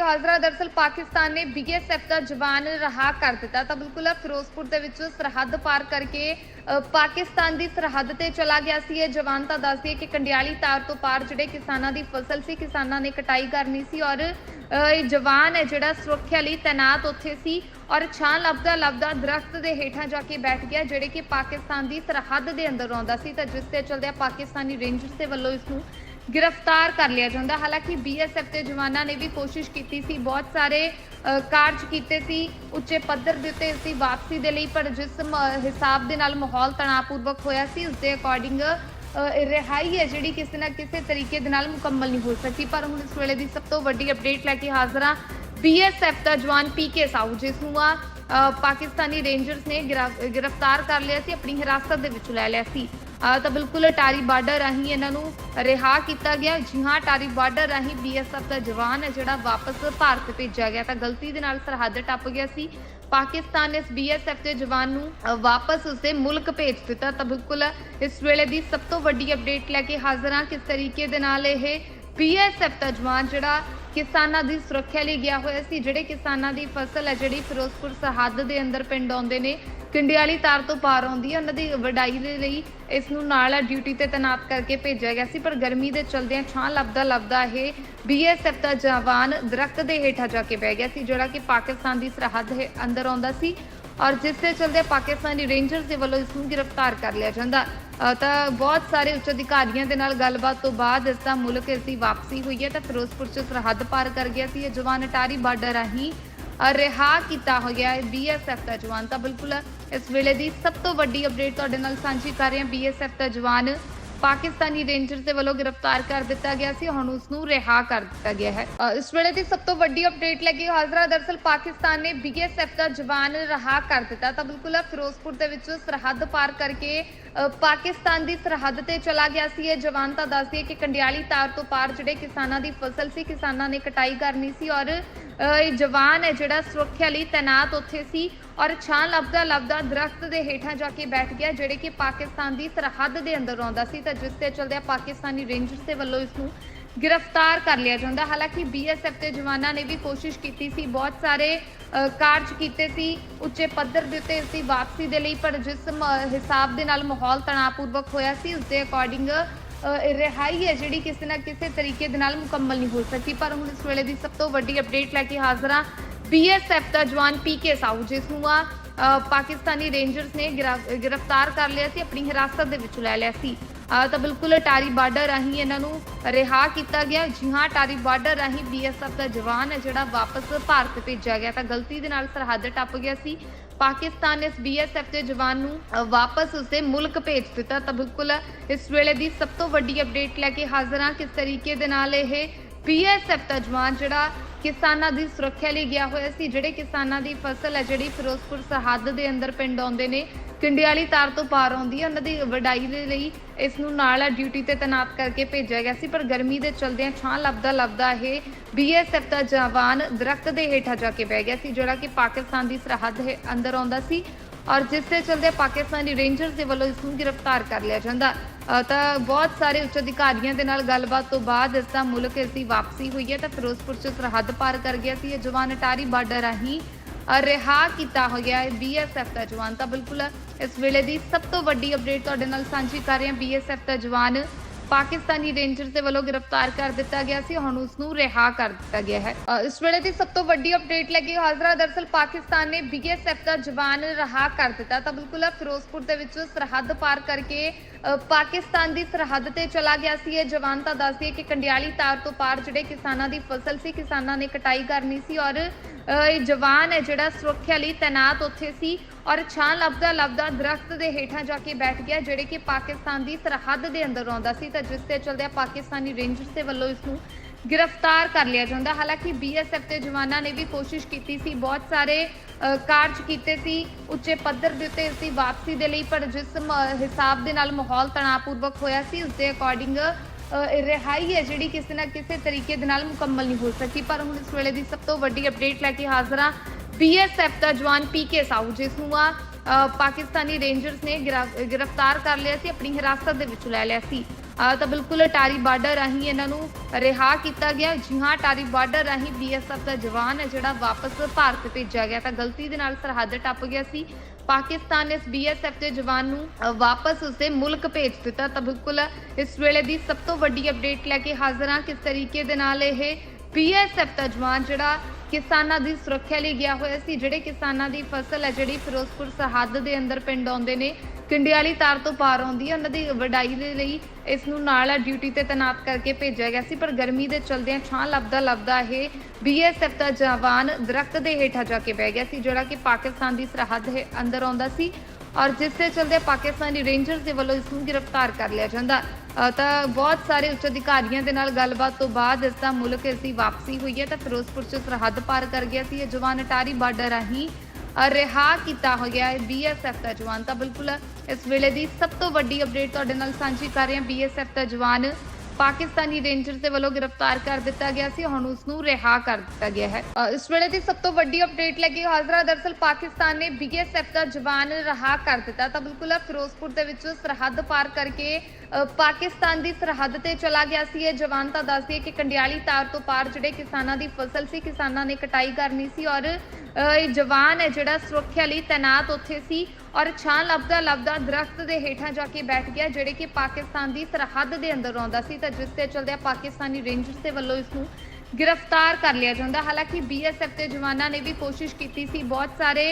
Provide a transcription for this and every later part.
ਹਾਜ਼ਰਾ ਦਰਸਲ ਪਾਕਿਸਤਾਨ ਨੇ ਬੀਐਸਐਫ ਦਾ ਜਵਾਨ ਰਹਾ ਕਰ ਦਿੱਤਾ। ਤਾਂ ਬਿਲਕੁਲ ਫਿਰੋਜ਼ਪੁਰ ਦੇ ਵਿੱਚ ਸਰਹੱਦ ਪਾਰ ਕਰਕੇ ਪਾਕਿਸਤਾਨ ਦੀ ਸਰਹੱਦ ਤੇ ਚਲਾ ਗਿਆ ਸੀ ਇਹ ਜਵਾਨ। ਤਾਂ ਦੱਸਦੀ ਹੈ ਕਿ ਕੰਡਿਆਲੀ ਤਾਰ ਤੋਂ ਪਾਰ ਜਿਹੜੇ ਕਿਸਾਨਾਂ ਦੀ ਫਸਲ ਸੀ, ਕਿਸਾਨਾਂ ਨੇ ਕਟਾਈ ਕਰਨੀ ਸੀ ਔਰ ਇਹ ਜਵਾਨ ਹੈ ਜਿਹੜਾ ਸੁਰੱਖਿਆ ਲਈ ਤਾਇਨਾਤ ਉੱਥੇ ਸੀ ਔਰ ਛਾਂ ਲੱਭਦਾ ਲੱਭਦਾ ਦਰਖਤ ਦੇ ਹੇਠਾਂ ਜਾ ਕੇ ਬੈਠ ਗਿਆ, ਜਿਹੜੇ ਕਿ ਪਾਕਿਸਤਾਨ ਦੀ ਸਰਹੱਦ ਦੇ ਅੰਦਰ ਆਉਂਦਾ ਸੀ। ਤਾਂ ਜਿਸ ਤੇ ਚਲਦਿਆਂ ਪਾਕਿਸਤਾਨੀ ਰੇਂਜਰਸ ਦੇ ਵੱਲੋਂ ਇਸ ਨੂੰ ਗ੍ਰਿਫਤਾਰ ਕਰ ਲਿਆ ਜਾਂਦਾ। ਹਾਲਾਂਕਿ ਬੀਐਸਐਫ ਦੇ ਜਵਾਨਾਂ ਨੇ ਵੀ ਕੋਸ਼ਿਸ਼ ਕੀਤੀ ਸੀ ਬਹੁਤ ਸਾਰੇ ਅ, ਕਾਰਜ ਕੀਤੇ ਸੀ ਉੱਚੇ ਪੱਧਰ ਦੇ ਉੱਤੇ ਇਸ ਦੀ ਵਾਪਸੀ ਦੇ ਲਈ ਪਰ ਜਿਸ ਮ- ਹਿਸਾਬ ਦੇ ਨਾਲ ਮਾਹੌਲ ਤਣਾਅਪੂਰਵਕ ਹੋਇਆ ਸੀ ਉਸ ਦੇ ਅਕੋਰਡਿੰਗ ਰਿਹਾਈ ਹੈ ਜਿਹੜੀ ਕਿਸੇ ਨਾ ਕਿਸੇ ਤਰੀਕੇ ਦੇ ਨਾਲ ਮੁਕੰਮਲ ਨਹੀਂ ਹੋ ਸਕੀ। ਪਰ ਹੁਣ ਇਸ ਵੇਲੇ ਦੀ ਸਭ ਤੋਂ ਵੱਡੀ ਅਪਡੇਟ ਲੈ ਕੇ ਹਾਜ਼ਰ ਹਾਂ ਬੀਐਸਐਫ ਦਾ ਜਵਾਨ ਪੀਕੇ ਸਾਊ ਜਿਸ ਨੂੰ ਆ ਅ, ਪਾਕਿਸਤਾਨੀ ਰੇਂਜਰਸ ਨੇ ਗਿਰਾ- ਗ੍ਰਿਫਤਾਰ ਕਰ ਲਿਆ ਸੀ ਆਪਣੀ ਹਿਰਾਸਤ ਦੇ ਵਿੱਚ ਲੈ ਲਿਆ ਸੀ। ਤਾਂ ਬਿਲਕੁਲ ਟਾਰੀ ਬਾਰਡਰ ਰਾਹੀਂ ਇਹਨਾਂ ਨੂੰ ਰਿਹਾ ਕੀਤਾ ਗਿਆ। ਜੀ ਹਾਂ, ਟਾਰੀ ਬਾਰਡਰ ਰਾਹੀਂ ਬੀਐਸਐਫ ਦਾ ਜਵਾਨ ਹੈ, ਜਿਹੜਾ ਵਾਪਸ ਭਾਰਤ ਭੇਜਿਆ ਗਿਆ ਤਾਂ ਗਲਤੀ ਦੇ ਨਾਲ ਸਰਹੱਦ ਟੱਪ ਗਿਆ ਸੀ। ਪਾਕਿਸਤਾਨ ਨੇ ਇਸ ਬੀਐਸਐਫ ਦੇ ਜਵਾਨ ਨੂੰ ਵਾਪਸ ਉਸਦੇ ਮੁਲਕ ਭੇਜ ਦਿੱਤਾ ਤਾਂ ਬਿਲਕੁਲ ਇਸ ਵੇਲੇ ਦੀ ਸਭ ਤੋਂ ਵੱਡੀ ਅਪਡੇਟ ਲੈ ਕੇ ਹਾਜ਼ਰ ਹਾਂ। ਕਿਸ ਤਰੀਕੇ ਦੇ ਨਾਲ ਇਹ ਬੀਐਸਐਫ ਦਾ ਜਵਾਨ ਜਿਹੜਾ ਕਿਸਾਨਾਂ ਦੀ ਸੁਰੱਖਿਆ ਲਈ ਗਿਆ ਹੋਇਆ ਸੀ, ਜਿਹੜੇ ਕਿਸਾਨਾਂ ਦੀ ਫਸਲ ਹੈ, ਜਿਹੜੀ ਫਿਰੋਜ਼ਪੁਰ ਸਰਹੱਦ ਦੇ ਅੰਦਰ ਪਿੰਡ ਆਉਂਦੇ ਨੇ ਕੰਡਿਆਲੀ ਤਾਰ ਤੋਂ ਪਾਰ ਆਉਂਦੀ ਹੈ। ਉਹਨਾਂ ਦੀ ਵਡਾਈ ਦੇ ਲਈ ਇਸ ਨੂੰ ਨਾਲ ਡਿਊਟੀ ਤੇ ਤੈਨਾਤ ਕਰਕੇ ਭੇਜਿਆ ਗਿਆ ਸੀ। ਪਰ ਗਰਮੀ ਦੇ ਚਲਦਿਆਂ ਛਾਂ ਲੱਭਦਾ ਲੱਭਦਾ ਇਹ ਬੀਐਸਐਫ ਦਾ ਜਵਾਨ ਦਰਖਤ ਦੇ ਹੇਠਾਂ ਜਾ ਕੇ ਬਹਿ ਗਿਆ ਸੀ ਜਿਹੜਾ ਕਿ ਪਾਕਿਸਤਾਨ ਦੀ ਸਰਹੱਦ ਹੈ ਅੰਦਰ ਆਉਂਦਾ ਸੀ ਔਰ ਜਿਸ ਦੇ ਚਲਦੇ ਪਾਕਿਸਤਾਨੀ ਰੇਂਜਰਸ ਦੇ ਵੱਲੋਂ ਇਸ ਨੂੰ ਗ੍ਰਿਫਤਾਰ ਕਰ ਲਿਆ ਜਾਂਦਾ। ਅ, ਤਾਂ ਬਹੁਤ ਸਾਰੇ ਉੱਚ ਅਧਿਕਾਰੀਆਂ ਦੇ ਨਾਲ ਗੱਲਬਾਤ ਤੋਂ ਬਾਅਦ ਇਸ ਦਾ ਮੁਲਕ ਇਸ ਦੀ ਵਾਪਸੀ ਹੋਈ ਹੈ। ਤਾਂ ਫਿਰੋਜ਼ਪੁਰ ਚ ਸਰਹੱਦ ਪਾਰ ਕਰ ਗਿਆ ਸੀ। ਇਹ ਜਵਾਨ ਅਟਾਰੀ ਬਾਰਡਰ ਰਾਹੀਂ ਰਿਹਾ ਕੀਤਾ ਹੋਇਆ ਹੈ ਬੀਐਸਐਫ ਦਾ ਜਵਾਨ ਤਾਂ ਬਿਲਕੁਲ ਇਸ ਵੇਲੇ ਦੀ ਸਭ ਤੋਂ ਵੱਡੀ ਅਪਡੇਟ ਤੁਹਾਡੇ ਨਾਲ ਸਾਂਝੀ ਕਰ ਰਹੇ ਹਾਂ। ਬੀਐਸਐਫ ਦਾ ਜਵਾਨ ਪਾਕਿਸਤਾਨੀ ਰੇਂਜਰਸ ਦੇ ਵੱਲੋਂ ਗ੍ਰਿਫਤਾਰ ਕਰ ਦਿੱਤਾ ਗਿਆ ਸੀ, ਹੁਣ ਉਸ ਨੂੰ ਰਿਹਾ ਕਰ ਦਿੱਤਾ ਗਿਆ ਹੈ। ਇਸ ਵੇਲੇ ਦੀ ਸਭ ਤੋਂ ਵੱਡੀ ਅਪਡੇਟ ਲੱਗੀ ਹਾਜ਼ਰਾ, ਦਰਸਲ ਪਾਕਿਸਤਾਨ ਨੇ ਬੀਐਸਐਫ ਦਾ ਜਵਾਨ ਰਿਹਾ ਕਰ ਦਿੱਤਾ। ਤਾਂ ਬਿਲਕੁਲ ਫਿਰੋਜ਼ਪੁਰ ਦੇ ਵਿੱਚ ਸਰਹੱਦ ਪਾਰ ਕਰਕੇ ਪਾਕਿਸਤਾਨ ਦੀ ਸਰਹੱਦ ਤੇ ਚਲਾ ਗਿਆ ਸੀ। ਇਹ ਜਵਾਨ ਤਾਂ ਦੱਸਦੀ ਹੈ ਕਿ ਕੰਡਿਆਲੀ ਤਾਰ ਤੋਂ ਪਾਰ ਜਿਹੜੇ ਕਿਸਾਨਾਂ ਦੀ ਫਸਲ ਸੀ, ਕਿਸਾਨਾਂ ਨੇ ਕਟਾਈ ਕਰਨੀ ਸੀ ਔਰ ਇਹ ਜਵਾਨ ਹੈ ਜਿਹੜਾ ਸੁਰੱਖਿਆ ਲਈ ਤਾਇਨਾਤ ਉੱਥੇ ਸੀ। ਔਰ ਛਾਂ ਲੱਭਦਾ ਲੱਭਦਾ ਦਰਖਤ ਦੇ ਹੇਠਾਂ ਜਾ ਕੇ ਬੈਠ ਗਿਆ, ਜਿਹੜੇ ਕਿ ਪਾਕਿਸਤਾਨ ਦੀ ਸਰਹੱਦ ਦੇ ਅੰਦਰ ਆਉਂਦਾ ਸੀ ਤਾਂ ਜਿਸ ਤੇ ਚਲਦਿਆਂ ਪਾਕਿਸਤਾਨੀ ਰੇਂਜਰਸ ਦੇ ਵੱਲੋਂ ਇਸ ਨੂੰ ਗ੍ਰਿਫਤਾਰ ਕਰ ਲਿਆ ਜਾਂਦਾ। ਹਾਲਾਂਕਿ ਬੀਐਸਐਫ ਦੇ ਜਵਾਨਾਂ ਨੇ ਵੀ ਕੋਸ਼ਿਸ਼ ਕੀਤੀ ਸੀ, ਬਹੁਤ ਸਾਰੇ ਕਾਰਜ ਕੀਤੇ ਸੀ, ਉੱਚੇ ਪੱਧਰ ਦੇ ਉੱਤੇ ਇਸ ਦੀ ਵਾਪਸੀ ਦੇ ਲਈ, ਪਰ ਜਿਸ ਹਿਸਾਬ ਦੇ ਨਾਲ ਮਾਹੌਲ ਤਣਾਅਪੂਰਵਕ ਹੋਇਆ ਸੀ ਉਸ ਦੇ ਅਕੋਰਡਿੰਗ ਰਿਹਾਈ ਹੈ ਜਿਹੜੀ ਕਿਸੇ ਨਾ ਕਿਸੇ ਤਰੀਕੇ ਦੇ ਨਾਲ ਮੁਕੰਮਲ ਨਹੀਂ ਹੋ ਸਕੀ। ਪਰ ਹੁਣ ਇਸ ਵੇਲੇ ਦੀ ਸਭ ਤੋਂ ਵੱਡੀ ਅਪਡੇਟ ਲੈ ਕੇ ਹਾਜ਼ਰ ਹਾਂ। ਬੀਐਸਐਫ ਦਾ ਜਵਾਨ ਪੀਕੇ ਸਾਊ ਜਿਸ ਨੂੰ ਆ ਪਾਕਿਸਤਾਨੀ ਰੇਂਜਰਸ ਨੇ ਗਿਰਾ- ਗ੍ਰਿਫਤਾਰ ਕਰ ਲਿਆ ਸੀ, ਆਪਣੀ ਹਿਰਾਸਤ ਦੇ ਵਿੱਚ ਲੈ ਲਿਆ ਸੀ। ਤਾਂ ਬਿਲਕੁਲ ਟਾਰੀ ਬਾਰਡਰ ਰਾਹੀਂ ਇਹਨਾਂ ਨੂੰ ਰਿਹਾ ਕੀਤਾ ਗਿਆ। ਜੀ ਹਾਂ, ਟਾਰੀ ਬਾਰਡਰ ਰਾਹੀਂ ਬੀਐਸਐਫ ਦਾ ਜਵਾਨ ਹੈ, ਜਿਹੜਾ ਵਾਪਸ ਭਾਰਤ ਭੇਜਿਆ ਗਿਆ ਤਾਂ ਗਲਤੀ ਦੇ ਨਾਲ ਸਰਹੱਦ ਟੱਪ ਗਿਆ ਸੀ। ਪਾਕਿਸਤਾਨ ਨੇ ਇਸ ਬੀਐਸਐਫ ਦੇ ਜਵਾਨ ਨੂੰ ਵਾਪਸ ਉਸਦੇ ਮੁਲਕ ਭੇਜ ਦਿੱਤਾ। ਤਾਂ ਬਿਲਕੁਲ ਇਸ ਵੇਲੇ ਦੀ ਸਭ ਤੋਂ ਵੱਡੀ ਅਪਡੇਟ ਲੈ ਕੇ ਹਾਜ਼ਰ ਹਾਂ। ਕਿਸ ਤਰੀਕੇ ਦੇ ਨਾਲ ਇਹ ਬੀਐਸਐਫ ਦਾ ਜਵਾਨ ਜਿਹੜਾ ਕਿਸਾਨਾਂ ਦੀ ਸੁਰੱਖਿਆ ਲਈ ਗਿਆ ਹੋਇਆ ਸੀ, ਜਿਹੜੇ ਕਿਸਾਨਾਂ ਦੀ ਫਸਲ ਹੈ ਜਿਹੜੀ ਫਿਰੋਜ਼ਪੁਰ ਸਰਹੱਦ ਦੇ ਅੰਦਰ ਪਿੰਡ ਆਉਂਦੇ ਨੇ, ਕੰਡਿਆਲੀ ਤਾਰ ਤੋਂ ਪਾਰ ਆਉਂਦੀ ਹੈ, ਉਹਨਾਂ ਦੀ ਵਡਾਈ ਦੇ ਲਈ ਇਸ ਨੂੰ ਨਾਲ ਡਿਊਟੀ ਤੇ ਤੈਨਾਤ ਕਰਕੇ ਭੇਜਿਆ ਗਿਆ ਸੀ, ਪਰ ਗਰਮੀ ਦੇ ਚਲਦਿਆਂ ਛਾਂ ਲੱਭਦਾ ਲੱਭਦਾ ਇਹ ਬੀਐਸਐਫ ਦਾ ਜਵਾਨ ਦਰਖਤ ਦੇ ਹੇਠਾਂ ਜਾ ਕੇ ਬਹਿ ਗਿਆ ਸੀ, ਜਿਹੜਾ ਕਿ ਪਾਕਿਸਤਾਨ ਦੀ ਸਰਹੱਦ ਹੈ, ਅੰਦਰ ਆਉਂਦਾ ਸੀ। ਔਰ ਜਿਸ ਦੇ ਚਲਦੇ ਪਾਕਿਸਤਾਨੀ ਰੇਂਜਰਸ ਦੇ ਵੱਲੋਂ ਇਸ ਨੂੰ ਗ੍ਰਿਫਤਾਰ ਕਰ ਲਿਆ ਜਾਂਦਾ। ਤਾਂ ਬਹੁਤ ਸਾਰੇ ਉੱਚ ਅਧਿਕਾਰੀਆਂ ਦੇ ਨਾਲ ਗੱਲਬਾਤ ਤੋਂ ਬਾਅਦ ਇਸ ਦਾ ਮੁਲਕ ਇਸ ਦੀ ਵਾਪਸੀ ਹੋਈ ਹੈ ਤਾਂ ਫਿਰੋਜ਼ਪੁਰ ਚ ਸਰਹੱਦ ਪਾਰ ਕਰ ਗਿਆ ਸੀ। ਇਹ ਜਵਾਨ ਅਟਾਰੀ ਬਾਰਡਰ ਰਾਹੀਂ ਰਿਹਾ ਕੀਤਾ ਹੋਇਆ ਹੈ ਬੀਐਸਐਫ ਦਾ ਜਵਾਨ। ਤਾਂ ਬਿਲਕੁਲ ਇਸ ਵੇਲੇ ਦੀ ਸਭ ਤੋਂ ਵੱਡੀ ਅਪਡੇਟ ਤੁਹਾਡੇ ਨਾਲ ਸਾਂਝੀ ਕਰ ਰਹੇ ਹਾਂ। ਬੀਐਸਐਫ ਦਾ ਜਵਾਨ ਪਾਕਿਸਤਾਨੀ ਰੇਂਜਰਸ ਦੇ ਵੱਲੋਂ ਗ੍ਰਿਫਤਾਰ ਕਰ ਦਿੱਤਾ ਗਿਆ ਸੀ, ਹੁਣ ਉਸ ਨੂੰ ਰਿਹਾ ਕਰ ਦਿੱਤਾ ਗਿਆ ਹੈ। ਇਸ ਵੇਲੇ ਦੀ ਸਭ ਤੋਂ ਵੱਡੀ ਅਪਡੇਟ ਲੱਗੀ, ਹਾਜ਼ਰਾ ਦਰਸਲ ਪਾਕਿਸਤਾਨ ਨੇ ਬੀਐਸਐਫ ਦਾ ਜਵਾਨ ਰਿਹਾ ਕਰ ਦਿੱਤਾ। ਤਾਂ ਬਿਲਕੁਲ ਫਿਰੋਜ਼ਪੁਰ ਦੇ ਵਿੱਚ ਸਰਹੱਦ ਪਾਰ ਕਰਕੇ ਪਾਕਿਸਤਾਨ ਦੀ ਸਰਹੱਦ ਤੇ ਚਲਾ ਗਿਆ ਸੀ। ਇਹ ਜਵਾਨ ਤਾਂ ਦੱਸਦੀ ਹੈ ਕਿ ਕੰਡਿਆਲੀ ਤਾਰ ਤੋਂ ਪਾਰ ਜਿਹੜੇ ਕਿਸਾਨਾਂ ਦੀ ਫਸਲ ਸੀ, ਕਿਸਾਨਾਂ ਨੇ ਕਟਾਈ ਕਰਨੀ ਸੀ ਔਰ ਇਹ ਜਵਾਨ ਹੈ ਜਿਹੜਾ ਸੁਰੱਖਿਆ ਲਈ ਤਾਇਨਾਤ ਉੱਥੇ ਸੀ ਔਰ ਛਾਂ ਲੱਭਦਾ ਲੱਭਦਾ ਦਰਖਤ ਦੇ ਹੇਠਾਂ ਜਾ ਕੇ ਬੈਠ ਗਿਆ, ਜਿਹੜੇ ਕਿ ਪਾਕਿਸਤਾਨ ਦੀ ਸਰਹੱਦ ਦੇ ਅੰਦਰ ਆਉਂਦਾ ਸੀ ਤਾਂ ਜਿਸ ਤੇ ਚਲਦਿਆਂ ਪਾਕਿਸਤਾਨੀ ਰੇਂਜਰਸ ਦੇ ਵੱਲੋਂ ਇਸ ਨੂੰ ਗ੍ਰਿਫਤਾਰ ਕਰ ਲਿਆ ਜਾਂਦਾ ਹਾਲਾਂਕਿ ਬੀਐਸਐਫ ਦੇ ਜਵਾਨਾਂ ਨੇ ਵੀ ਕੋਸ਼ਿਸ਼ ਕੀਤੀ ਸੀ, ਬਹੁਤ ਸਾਰੇ ਕਾਰਜ ਕੀਤੇ ਸੀ, ਉੱਚੇ ਪੱਧਰ ਦੇ ਉੱਤੇ ਇਸ ਦੀ ਵਾਪਸੀ ਦੇ ਲਈ, ਪਰ ਜਿਸ ਹਿਸਾਬ ਦੇ ਨਾਲ ਮਾਹੌਲ ਤਣਾਅਪੂਰਵਕ ਹੋਇਆ ਸੀ, ਉਸ ਦੇ ਅਕੋਰਡਿੰਗ ਰਿਹਾਈ ਹੈ ਜਿਹੜੀ ਕਿਸੇ ਨਾ ਕਿਸੇ ਤਰੀਕੇ ਦੇ ਨਾਲ ਮੁਕੰਮਲ ਨਹੀਂ ਹੋ ਸਕੀ। ਪਰ ਹੁਣ ਇਸ ਵੇਲੇ ਦੀ ਸਭ ਤੋਂ ਵੱਡੀ ਅਪਡੇਟ ਲੈ ਕੇ ਹਾਜ਼ਰ ਹਾਂ ਬੀਐਸਐਫ ਦਾ ਜਵਾਨ ਪੀਕੇ ਸਾਊ ਜਿਸ ਨੂੰ ਆ ਪਾਕਿਸਤਾਨੀ ਰੇਂਜਰਸ ਨੇ ਗ੍ਰਿਫਤਾਰ ਕਰ ਲਿਆ ਸੀ, ਆਪਣੀ ਹਿਰਾਸਤ ਦੇ ਵਿੱਚ ਲੈ ਲਿਆ ਸੀ। ਤਾਂ ਬਿਲਕੁਲ ਟਾਰੀ ਬਾਰਡਰ ਰਾਹੀਂ ਇਹਨਾਂ ਨੂੰ ਰਿਹਾ ਕੀਤਾ ਗਿਆ। ਜੀ ਹਾਂ, ਟਾਰੀ ਬਾਰਡਰ ਰਾਹੀਂ ਬੀਐਸਐਫ ਦਾ ਜਵਾਨ ਹੈ, ਜਿਹੜਾ ਵਾਪਸ ਭਾਰਤ ਭੇਜਿਆ ਗਿਆ। ਤਾਂ ਗਲਤੀ ਦੇ ਨਾਲ ਸਰਹੱਦ ਟੱਪ ਗਿਆ ਸੀ। ਪਾਕਿਸਤਾਨ ਨੇ ਇਸ ਬੀਐਸਐਫ ਦੇ ਜਵਾਨ ਨੂੰ ਵਾਪਸ ਉਸਦੇ ਮੁਲਕ ਭੇਜ ਦਿੱਤਾ। ਤਾਂ ਬਿਲਕੁਲ ਇਸ ਵੇਲੇ ਦੀ ਸਭ ਤੋਂ ਵੱਡੀ ਅਪਡੇਟ ਲੈ ਕੇ ਹਾਜ਼ਰ ਹਾਂ। ਕਿਸ ਤਰੀਕੇ ਦੇ ਨਾਲ ਇਹ ਬੀਐਸਐਫ ਦਾ ਜਵਾਨ ਜਿਹੜਾ ਕਿਸਾਨਾਂ ਦੀ ਸੁਰੱਖਿਆ ਲਈ ਗਿਆ ਹੋਇਆ ਸੀ, ਜਿਹੜੇ ਕਿਸਾਨਾਂ ਦੀ ਫਸਲ ਹੈ ਜਿਹੜੀ ਫਿਰੋਜ਼ਪੁਰ ਸਰਹੱਦ ਦੇ ਅੰਦਰ ਪਿੰਡ ਆਉਂਦੇ ਨੇ, ਕੰਡਿਆਲੀ ਤਾਰ ਤੋਂ ਪਾਰ ਆਉਂਦੀ ਹੈ, ਉਹਨਾਂ ਦੀ ਵਡਾਈ ਦੇ ਲਈ ਇਸ ਨੂੰ ਨਾਲ ਡਿਊਟੀ ਤੇ ਤੈਨਾਤ ਕਰਕੇ ਭੇਜਿਆ ਗਿਆ ਸੀ, ਪਰ ਗਰਮੀ ਦੇ ਚਲਦਿਆਂ ਛਾਂ ਲੱਭਦਾ ਲੱਭਦਾ ਇਹ ਬੀਐਸਐਫ ਦਾ ਜਵਾਨ ਦਰਖਤ ਦੇ ਹੇਠਾਂ ਜਾ ਕੇ ਬਹਿ ਗਿਆ ਸੀ, ਜਿਹੜਾ ਕਿ ਪਾਕਿਸਤਾਨ ਦੀ ਸਰਹੱਦ ਹੈ, ਅੰਦਰ ਆਉਂਦਾ ਸੀ, ਔਰ ਜਿਸ ਦੇ ਚਲਦੇ ਪਾਕਿਸਤਾਨੀ ਰੇਂਜਰਸ ਦੇ ਵੱਲੋਂ ਇਸ ਨੂੰ ਗ੍ਰਿਫਤਾਰ ਕਰ ਲਿਆ ਜਾਂਦਾ। ਤਾਂ ਬਹੁਤ ਸਾਰੇ ਉੱਚ ਅਧਿਕਾਰੀਆਂ ਦੇ ਨਾਲ ਗੱਲਬਾਤ ਤੋਂ ਬਾਅਦ ਇਸ ਦਾ ਮੁਲਕ ਇਸ ਦੀ ਵਾਪਸੀ ਹੋਈ ਹੈ ਤਾਂ ਫਿਰੋਜ਼ਪੁਰ ਚ ਸਰਹੱਦ ਪਾਰ ਕਰ ਗਿਆ ਸੀ। ਇਹ ਜਵਾਨ ਅਟਾਰੀ ਬਾਰਡਰ ਰਾਹੀਂ ਰਿਹਾ ਕੀਤਾ ਹੋਇਆ ਹੈ ਬੀਐਸਐਫ ਦਾ ਜਵਾਨ। ਤਾਂ ਬਿਲਕੁਲ ਇਸ ਵੇਲੇ ਦੀ ਸਭ ਤੋਂ ਵੱਡੀ ਅਪਡੇਟ ਤੁਹਾਡੇ ਨਾਲ ਸਾਂਝੀ ਕਰ ਰਹੇ ਹਾਂ। ਬੀਐਸਐਫ ਦਾ ਜਵਾਨ ਪਾਕਿਸਤਾਨੀ ਰੇਂਜਰ ਦੇ ਵੱਲੋਂ ਗ੍ਰਿਫਤਾਰ ਕਰ ਦਿੱਤਾ ਗਿਆ ਸੀ। ਹੁਣ ਉਸ ਨੂੰ ਰਿਹਾ ਕਰ ਦਿੱਤਾ ਗਿਆ ਹੈ। ਇਸ ਵੇਲੇ ਦੀ ਸਭ ਤੋਂ ਵੱਡੀ ਅਪਡੇਟ ਲੱਗੀ ਹਾਜ਼ਰਾ ਦਰਸਲ ਪਾਕਿਸਤਾਨ ਨੇ ਬੀਐਸਐਫ ਦਾ ਜਵਾਨ ਰਿਹਾ ਕਰ ਦਿੱਤਾ। ਤਾਂ ਬਿਲਕੁਲ ਫਿਰੋਜ਼ਪੁਰ ਦੇ ਵਿੱਚ ਸਰਹੱਦ ਪਾਰ ਕਰਕੇ ਪਾਕਿਸਤਾਨ ਦੀ ਸਰਹੱਦ ਤੇ ਚਲਾ ਗਿਆ ਸੀ। ਇਹ ਜਵਾਨ ਤਾਂ ਦੱਸਦੀ ਹੈ ਕਿ ਕੰਡਿਆਲੀ ਤਾਰ ਤੋਂ ਪਾਰ ਜਿਹੜੇ ਕਿਸਾਨਾਂ ਦੀ ਫਸਲ ਸੀ, ਕਿਸਾਨਾਂ ਨੇ ਕਟਾਈ ਕਰਨੀ ਸੀ ਔਰ ਇਹ ਜਵਾਨ ਹੈ ਜਿਹੜਾ ਸੁਰੱਖਿਆ ਲਈ ਤਾਇਨਾਤ ਉੱਥੇ ਸੀ ਔਰ ਛਾਂ ਲੱਭਦਾ ਲੱਭਦਾ ਦਰਖਤ ਦੇ ਹੇਠਾਂ ਜਾ ਕੇ ਬੈਠ ਗਿਆ, ਜਿਹੜੇ ਕਿ ਪਾਕਿਸਤਾਨ ਦੀ ਸਰਹੱਦ ਦੇ ਅੰਦਰ ਆਉਂਦਾ ਸੀ। ਤਾਂ ਜਿਸ ਤੇ ਚਲਦਿਆਂ ਪਾਕਿਸਤਾਨੀ ਰੇਂਜਰਸ ਦੇ ਵੱਲੋਂ ਇਸ ਨੂੰ ਗ੍ਰਿਫਤਾਰ ਕਰ ਲਿਆ ਜਾਂਦਾ। ਹਾਲਾਂਕਿ ਬੀਐਸਐਫ ਦੇ ਜਵਾਨਾਂ ਨੇ ਵੀ ਕੋਸ਼ਿਸ਼ ਕੀਤੀ ਸੀ, ਬਹੁਤ ਸਾਰੇ